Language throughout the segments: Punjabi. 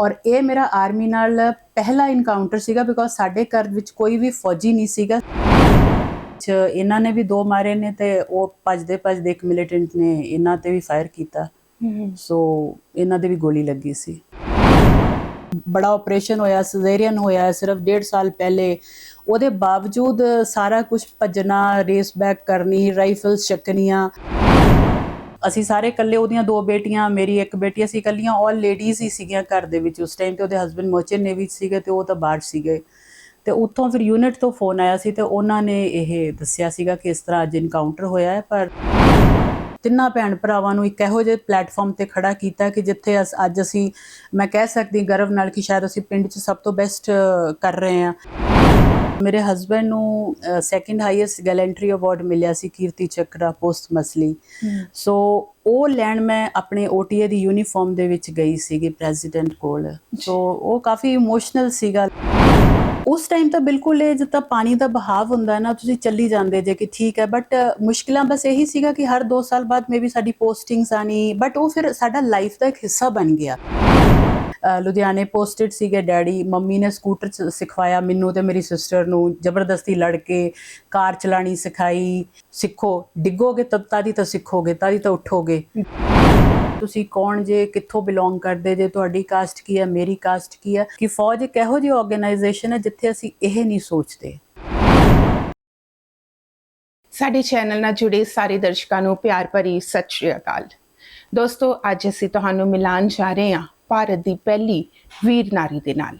ਔਰ ਇਹ ਮੇਰਾ ਆਰਮੀ ਨਾਲ ਪਹਿਲਾ ਇਨਕਾਊਂਟਰ ਸੀਗਾ ਬਿਕੋਜ਼ ਸਾਡੇ ਘਰ ਵਿੱਚ ਕੋਈ ਵੀ ਫੌਜੀ ਨਹੀਂ ਸੀਗਾ। ਚ ਇਹਨਾਂ ਨੇ ਵੀ ਦੋ ਮਾਰੇ ਨੇ ਤੇ ਉਹ ਭੱਜਦੇ ਭੱਜਦੇ ਇੱਕ ਮਿਲੀਟੈਂਟ ਨੇ ਇਹਨਾਂ ਤੇ ਵੀ ਫਾਇਰ ਕੀਤਾ। ਸੋ ਇਹਨਾਂ ਦੇ ਵੀ ਗੋਲੀ ਲੱਗੀ ਸੀ। ਬੜਾ ਆਪਰੇਸ਼ਨ ਹੋਇਆ ਸਿਜ਼ੇਰੀਅਨ ਹੋਇਆ ਸਿਰਫ ਡੇਢ ਸਾਲ ਪਹਿਲੇ। ਉਹਦੇ ਬਾਵਜੂਦ ਸਾਰਾ ਕੁਝ ਭੱਜਣਾ ਰੇਸ ਬੈਕ ਕਰਨੀ ਰਾਈਫਲਸ ਚੱਕਣੀਆਂ। ਅਸੀਂ ਸਾਰੇ ਇਕੱਲੇ ਉਹਦੀਆਂ ਦੋ ਬੇਟੀਆਂ, ਮੇਰੀ ਇੱਕ ਬੇਟੀ, ਅਸੀਂ ਇਕੱਲੀਆਂ ਆਲ ਲੇਡੀਜ਼ ਹੀ ਸੀਗੀਆਂ ਘਰ ਦੇ ਵਿੱਚ। ਉਸ ਟਾਈਮ ਤੇ ਉਹਦੇ ਹਸਬੰਡ ਮਰਚੈਂਟ ਨੇਵੀ 'ਚ ਸੀਗੇ ਤੇ ਉਹ ਤਾਂ ਬਾਹਰ ਸੀਗੇ। ਤੇ ਉੱਥੋਂ ਫਿਰ ਯੂਨਿਟ ਤੋਂ ਫੋਨ ਆਇਆ ਸੀ ਤੇ ਉਹਨਾਂ ਨੇ ਇਹ ਦੱਸਿਆ ਸੀਗਾ ਕਿ ਇਸ ਤਰ੍ਹਾਂ ਅੱਜ ਇਨਕਾਊਂਟਰ ਹੋਇਆ ਹੈ, ਪਰ ਤਿੰਨਾਂ ਭੈਣ ਭਰਾਵਾਂ ਨੂੰ ਇੱਕ ਇਹੋ ਜਿਹੇ ਪਲੇਟਫਾਰਮ ਤੇ ਖੜਾ ਕੀਤਾ ਕਿ ਜਿੱਥੇ ਅਸ- ਅੱਜ ਅਸੀਂ, ਮੈਂ ਕਹਿ ਸਕਦੀ ਗਰਵ ਨਾਲ ਕਿ ਸ਼ਾਇਦ ਅਸੀਂ ਪਿੰਡ 'ਚ ਸਭ ਤੋਂ ਬੈਸਟ ਕਰ ਰਹੇ ਹਾਂ। ਮੇਰੇ ਹਸਬੰਡ ਨੂੰ ਸੈਕੰਡ ਹਾਈਐਸਟ ਗੈਲੈਂਟਰੀ ਅਵਾਰਡ ਮਿਲਿਆ ਸੀ ਕੀਰਤੀ ਚੱਕਰਾ ਪੋਸਟ ਮਸਲੀ ਸੋ ਉਹ ਲੈਣ ਮੈਂ ਆਪਣੇ OTA ਦੀ ਯੂਨੀਫਾਰਮ ਦੇ ਵਿੱਚ ਗਈ ਸੀਗੀ ਪ੍ਰੈਜ਼ੀਡੈਂਟ ਕੋਲ। ਸੋ ਉਹ ਕਾਫੀ ਇਮੋਸ਼ਨਲ ਸੀਗਾ। ਉਸ ਟਾਈਮ ਤਾਂ ਬਿਲਕੁਲ ਇਹ ਜਿੱਦਾਂ ਪਾਣੀ ਦਾ ਬਹਾਵ ਹੁੰਦਾ ਹੈ ਨਾ ਤੁਸੀਂ ਚੱਲੀ ਜਾਂਦੇ ਜੇ ਕਿ ਠੀਕ ਹੈ ਬਟ ਮੁਸ਼ਕਿਲਾਂ ਬਸ ਇਹੀ ਸੀਗਾ ਕਿ ਹਰ 2 ਸਾਲ ਬਾਅਦ ਮੇਬੀ ਸਾਡੀ ਪੋਸਟਿੰਗਸ ਆਣੀ ਬਟ ਉਹ ਫਿਰ ਸਾਡਾ ਲਾਈਫ ਦਾ ਇੱਕ ਹਿੱਸਾ ਬਣ ਗਿਆ। ਲੁਧਿਆਣੇ ਪੋਸਟਡ ਸੀਗੇ, ਡੈਡੀ, ਮੰਮੀ ਨੇ ਸਕੂਟਰ ਚ ਸਿਖਵਾਇਆ ਮੈਨੂੰ ਤੇ ਮੇਰੀ ਸਿਸਟਰ ਨੂੰ, ਜ਼ਬਰਦਸਤੀ ਲੜ ਕੇ ਕਾਰ ਚਲਾਣੀ ਸਿਖਾਈ, ਸਿੱਖੋ, ਡਿੱਗੋਗੇ ਤਦ ਤਾਦੀ ਤਾਂ ਸਿੱਖੋਗੇ, ਤਾਦੀ ਤਾਂ ਉੱਠੋਗੇ। ਤੁਸੀਂ ਕੌਣ ਜੇ, ਕਿੱਥੋਂ ਬਿਲੋਂਗ ਕਰਦੇ ਜੇ, ਤੁਹਾਡੀ ਕਾਸਟ ਕੀ ਹੈ, ਮੇਰੀ ਕਾਸਟ ਕੀ ਹੈ? ਕਿ ਫੌਜ ਇੱਕ ਇਹੋ ਜਿਹੀ ਆਰਗੇਨਾਈਜੇਸ਼ਨ ਹੈ ਜਿੱਥੇ ਅਸੀਂ ਇਹ ਨਹੀਂ ਸੋਚਦੇ। ਸਾਡੇ ਚੈਨਲ ਨਾਲ ਜੁੜੇ ਸਾਰੇ ਦਰਸ਼ਕਾਂ ਨੂੰ ਪਿਆਰ ਭਰੀ ਸਤਿ ਸ਼੍ਰੀ ਅਕਾਲ। ਦੋਸਤੋ, ਅੱਜ ਅਸੀਂ ਤੁਹਾਨੂੰ ਮਿਲਾਨ ਜਾ ਰਹੇ ਹਾਂ। ਭਾਰਤ ਦੀ ਪਹਿਲੀ ਵੀਰ ਨਾਰੀ ਦੇ ਨਾਲ।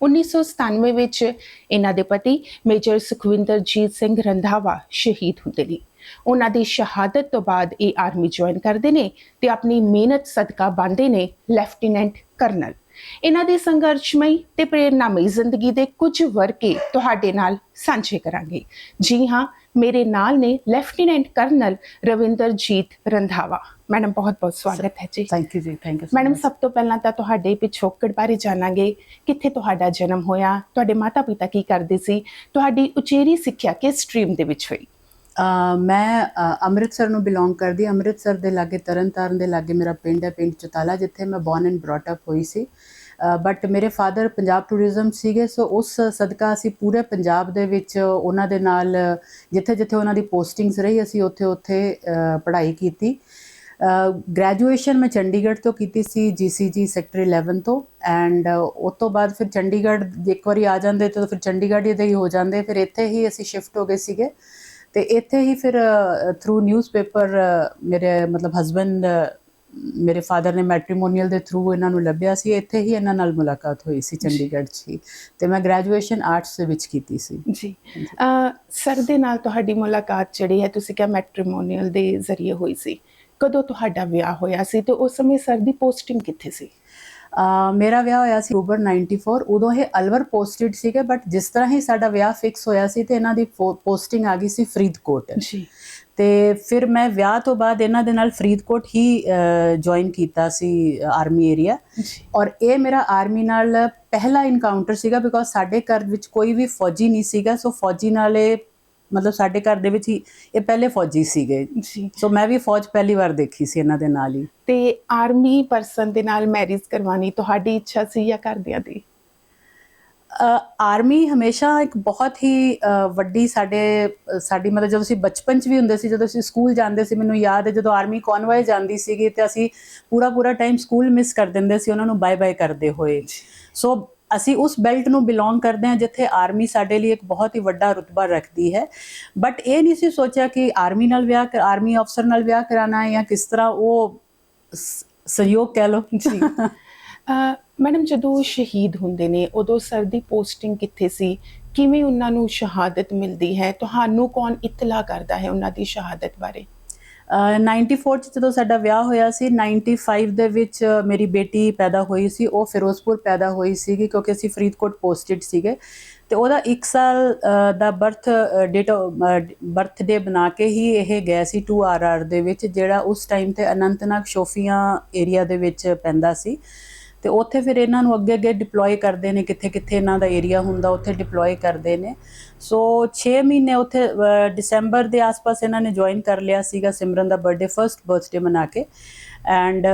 1997 ਵਿੱਚ ਇਹਨਾਂ ਦੇ ਪਤੀ ਮੇਜਰ ਸੁਖਵਿੰਦਰਜੀਤ ਸਿੰਘ ਰੰਧਾਵਾ ਸ਼ਹੀਦ ਹੁੰਦੇ ਨੇ। ਉਹਨਾਂ ਦੀ ਸ਼ਹਾਦਤ ਤੋਂ ਬਾਅਦ ਇਹ ਆਰਮੀ ਜੁਆਇਨ ਕਰਦੇ ਨੇ ਤੇ ਆਪਣੀ ਮਿਹਨਤ ਸਦਕਾ ਬਣਦੇ ਨੇ ਲੈਫਟੀਨੈਂਟ ਕਰਨਲ। ਇਹਨਾਂ ਦੀ ਸੰਘਰਸ਼ਮਈ ਤੇ ਪ੍ਰੇਰਨਾਮਈ ਜ਼ਿੰਦਗੀ ਦੇ ਕੁਝ ਵਰਕੇ ਤੁਹਾਡੇ ਨਾਲ ਸਾਂਝੇ ਕਰਾਂਗੇ। ਜੀ ਹਾਂ ਮੇਰੇ ਨਾਲ ਨੇ lieutenant colonel Ravinderjit Randhawa. Madam ਬਹੁਤ ਬਹੁਤ ਸਵਾਗਤ ਹੈ ਜੀ। ਥੈਂਕ ਯੂ ਜੀ ਥੈਂਕ ਯੂ ਮੈਡਮ ਸਭ ਤੋਂ ਪਹਿਲਾਂ ਤਾਂ ਤੁਹਾਡੇ ਪਿਛੋਕੜ ਬਾਰੇ ਜਾਣਾਂਗੇ। ਕਿੱਥੇ ਤੁਹਾਡਾ ਜਨਮ ਹੋਇਆ? ਤੁਹਾਡੇ ਮਾਤਾ-ਪਿਤਾ ਕੀ ਕਰਦੇ ਸੀ? ਤੁਹਾਡੀ ਉਚੇਰੀ ਸਿੱਖਿਆ ਕਿਸ ਸਟਰੀਮ ਦੇ ਵਿੱਚ ਹੋਈ? ਮੈਂ ਅੰਮ੍ਰਿਤਸਰ ਨੂੰ ਬਿਲੋਂਗ ਕਰਦੀ, ਅੰਮ੍ਰਿਤਸਰ ਦੇ ਲਾਗੇ ਤਰਨਤਾਰਨ ਦੇ ਲਾਗੇ ਮੇਰਾ ਪਿੰਡ ਹੈ, ਪਿੰਡ ਚਤਾਲਾ, ਜਿੱਥੇ ਮੈਂ ਬੌਰਨ ਐਂਡ ਬ੍ਰੌਟ ਅਪ ਹੋਈ ਸੀ। ਬਟ ਮੇਰੇ ਫਾਦਰ ਪੰਜਾਬ ਟੂਰਿਜ਼ਮ ਸੀਗੇ ਸੋ ਉਸ ਸਦਕਾ ਅਸੀਂ ਪੂਰੇ ਪੰਜਾਬ ਦੇ ਵਿੱਚ ਉਹਨਾਂ ਦੇ ਨਾਲ ਜਿੱਥੇ ਜਿੱਥੇ ਉਹਨਾਂ ਦੀ ਪੋਸਟਿੰਗਸ ਰਹੀ, ਅਸੀਂ ਉੱਥੇ ਉੱਥੇ ਪੜ੍ਹਾਈ ਕੀਤੀ। ਗ੍ਰੈਜੂਏਸ਼ਨ ਮੈਂ ਚੰਡੀਗੜ੍ਹ ਤੋਂ ਕੀਤੀ ਸੀ ਜੀਸੀਜੀ ਸੈਕਟਰ 11 ਤੋਂ ਐਂਡ ਉਸ ਤੋਂ ਬਾਅਦ ਫਿਰ ਚੰਡੀਗੜ੍ਹ ਇੱਕ ਵਾਰੀ ਆ ਜਾਂਦੇ ਤਾਂ ਫਿਰ ਚੰਡੀਗੜ੍ਹ ਹੀ ਦੇ ਹੀ ਹੋ ਜਾਂਦੇ, ਫਿਰ ਇੱਥੇ ਹੀ ਅਸੀਂ ਸ਼ਿਫਟ ਹੋ ਗਏ ਸੀਗੇ। ਤੇ ਇੱਥੇ ਹੀ ਫਿਰ ਥਰੂ ਨਿਊਜ਼ਪੇਪਰ ਮੇਰੇ ਮਤਲਬ ਹਸਬੰਡ ਮੇਰੇ ਫਾਦਰ ਨੇ ਮੈਟ੍ਰੀਮੋਨੀਅਲ ਦੇ ਥਰੂ ਇਹਨਾਂ ਨੂੰ ਲੱਭਿਆ ਸੀ। ਇੱਥੇ ਹੀ ਇਹਨਾਂ ਨਾਲ ਮੁਲਾਕਾਤ ਹੋਈ ਸੀ ਚੰਡੀਗੜ੍ਹ 'ਚ ਹੀ। ਤੇ ਮੈਂ ਗ੍ਰੈਜੂਏਸ਼ਨ ਆਰਟਸ ਦੇ ਵਿੱਚ ਕੀਤੀ ਸੀ। ਜੀ। ਸਰ ਦੇ ਨਾਲ ਤੁਹਾਡੀ ਮੁਲਾਕਾਤ ਜਿਹੜੀ ਹੈ ਤੁਸੀਂ ਕਿਹਾ ਮੈਟ੍ਰੀਮੋਨੀਅਲ ਦੇ ਜ਼ਰੀਏ ਹੋਈ ਸੀ। ਕਦੋਂ ਤੁਹਾਡਾ ਵਿਆਹ ਹੋਇਆ ਸੀ ਤੇ ਉਸ ਸਮੇਂ ਸਰ ਦੀ ਪੋਸਟਿੰਗ ਕਿੱਥੇ ਸੀ? ਮੇਰਾ ਵਿਆਹ ਹੋਇਆ ਸੀ ਅਕਤੂਬਰ 94 ਉਦੋਂ ਇਹ ਅਲਵਰ ਪੋਸਟਡ ਸੀਗੇ ਬਟ ਜਿਸ ਤਰ੍ਹਾਂ ਹੀ ਸਾਡਾ ਵਿਆਹ ਫਿਕਸ ਹੋਇਆ ਸੀ ਤੇ ਇਹਨਾਂ ਦੀ ਪੋਸਟਿੰਗ ਆ ਗਈ ਸੀ ਫਰੀਦਕੋਟ। ਜੀ। ਤੇ ਫਿਰ ਮੈਂ ਵਿਆਹ ਤੋਂ ਬਾਅਦ ਇਹਨਾਂ ਦੇ ਨਾਲ ਫਰੀਦਕੋਟ ਹੀ ਜੁਆਇਨ ਕੀਤਾ ਸੀ ਆਰਮੀ ਏਰੀਆ ਔਰ ਇਹ ਮੇਰਾ ਆਰਮੀ ਨਾਲ ਪਹਿਲਾ ਇਨਕਾਊਂਟਰ ਸੀਗਾ ਬਿਕੋਜ਼ ਸਾਡੇ ਘਰ ਵਿੱਚ ਕੋਈ ਵੀ ਫੌਜੀ ਨਹੀਂ ਸੀਗਾ ਸੋ ਫੌਜੀ ਨਾਲ ਮਤਲਬ ਸਾਡੇ ਘਰ ਦੇ ਵਿੱਚ ਹੀ ਇਹ ਪਹਿਲੇ ਫੌਜੀ ਸੀਗੇ। ਜੀ। ਸੋ ਮੈਂ ਵੀ ਫੌਜ ਪਹਿਲੀ ਵਾਰ ਦੇਖੀ ਸੀ ਇਹਨਾਂ ਦੇ ਨਾਲ ਹੀ। ਤੇ ਆਰਮੀ ਪਰਸਨ ਦੇ ਨਾਲ ਮੈਰਿਜ ਕਰਵਾਣੀ ਤੁਹਾਡੀ ਇੱਛਾ ਸੀ ਜਾਂ ਘਰਦਿਆਂ ਦੀ? ਆਰਮੀ ਹਮੇਸ਼ਾ ਇੱਕ ਬਹੁਤ ਹੀ ਵੱਡੀ ਸਾਡੇ ਸਾਡੀ ਮਤਲਬ ਜਦੋਂ ਅਸੀਂ ਬਚਪਨ 'ਚ ਵੀ ਹੁੰਦੇ ਸੀ ਜਦੋਂ ਅਸੀਂ ਸਕੂਲ ਜਾਂਦੇ ਸੀ ਮੈਨੂੰ ਯਾਦ ਹੈ ਜਦੋਂ ਆਰਮੀ ਕਨਵਾਏ ਜਾਂਦੀ ਸੀਗੀ ਤੇ ਅਸੀਂ ਪੂਰਾ ਪੂਰਾ ਟਾਈਮ ਸਕੂਲ ਮਿਸ ਕਰ ਦਿੰਦੇ ਸੀ ਉਹਨਾਂ ਨੂੰ ਬਾਏ ਬਾਏ ਕਰਦੇ ਹੋਏ। ਸੋ ਅਸੀਂ ਉਸ ਬੈਲਟ ਨੂੰ ਬਿਲੋਂਗ ਕਰਦੇ ਹਾਂ ਜਿੱਥੇ ਆਰਮੀ ਸਾਡੇ ਲਈ ਇੱਕ ਬਹੁਤ ਹੀ ਵੱਡਾ ਰੁਤਬਾ ਰੱਖਦੀ ਹੈ। ਬਟ ਇਹ ਨਹੀਂ ਸੀ ਸੋਚਿਆ ਕਿ ਆਰਮੀ ਨਾਲ ਵਿਆਹ ਕਰ, ਆਰਮੀ ਅਫਸਰ ਨਾਲ ਵਿਆਹ ਕਰਾਣਾ ਹੈ ਜਾਂ ਕਿਸ ਤਰ੍ਹਾਂ ਉਹ ਸ- ਸੰਯੋਗ ਕਹਿ ਲਓ। ਜੀ। ਮੈਡਮ, ਜਦੋਂ ਸ਼ਹੀਦ ਹੁੰਦੇ ਨੇ, ਉਦੋਂ ਸਰ ਦੀ ਪੋਸਟਿੰਗ ਕਿੱਥੇ ਸੀ? ਕਿਵੇਂ ਉਹਨਾਂ ਨੂੰ ਸ਼ਹਾਦਤ ਮਿਲਦੀ ਹੈ? ਤੁਹਾਨੂੰ ਕੌਣ ਇਤਲਾ ਕਰਦਾ ਹੈ ਉਹਨਾਂ ਦੀ ਸ਼ਹਾਦਤ ਬਾਰੇ? 94 ਚ ਜਦੋਂ ਸਾਡਾ ਵਿਆਹ ਹੋਇਆ ਸੀ 95 ਦੇ ਵਿੱਚ ਮੇਰੀ ਬੇਟੀ ਪੈਦਾ ਹੋਈ ਸੀ, ਉਹ ਫਿਰੋਜ਼ਪੁਰ ਪੈਦਾ ਹੋਈ ਸੀਗੀ ਕਿਉਂਕਿ ਅਸੀਂ ਫਰੀਦਕੋਟ ਪੋਸਟਡ ਸੀਗੇ। ਤੇ ਉਹਦਾ 1 ਸਾਲ ਦਾ ਬਰਥ ਡੇਟ ਬਰਥਡੇ ਬਣਾ ਕੇ ਹੀ ਇਹ ਗਿਆ ਸੀ 2RR ਦੇ ਵਿੱਚ, ਜਿਹੜਾ ਉਸ ਟਾਈਮ ਤੇ ਅਨੰਤਨਾਗ ਸ਼ੋਫੀਆਂ ਏਰੀਆ ਦੇ ਵਿੱਚ ਪੈਂਦਾ ਸੀ। ਤੇ ਉੱਥੇ ਫਿਰ ਇਹਨਾਂ ਨੂੰ ਅੱਗੇ ਅੱਗੇ ਡਿਪਲੋਏ ਕਰਦੇ ਨੇ ਕਿੱਥੇ ਕਿੱਥੇ ਇਹਨਾਂ ਦਾ ਏਰੀਆ ਹੁੰਦਾ, ਉੱਥੇ ਡਿਪਲੋਏ ਕਰਦੇ ਨੇ। ਸੋ 6 ਮਹੀਨੇ ਉੱਥੇ ਅਹ, ਦਸੰਬਰ ਦੇ ਆਸ-ਪਾਸ ਇਹਨਾਂ ਨੇ ਜੁਆਇਨ ਕਰ ਲਿਆ ਸੀਗਾ ਸਿਮਰਨ ਦਾ ਬਰਥਡੇ ਫਰਸਟ ਬਰਥਡੇ ਮਨਾ ਕੇ। ਐਂਡ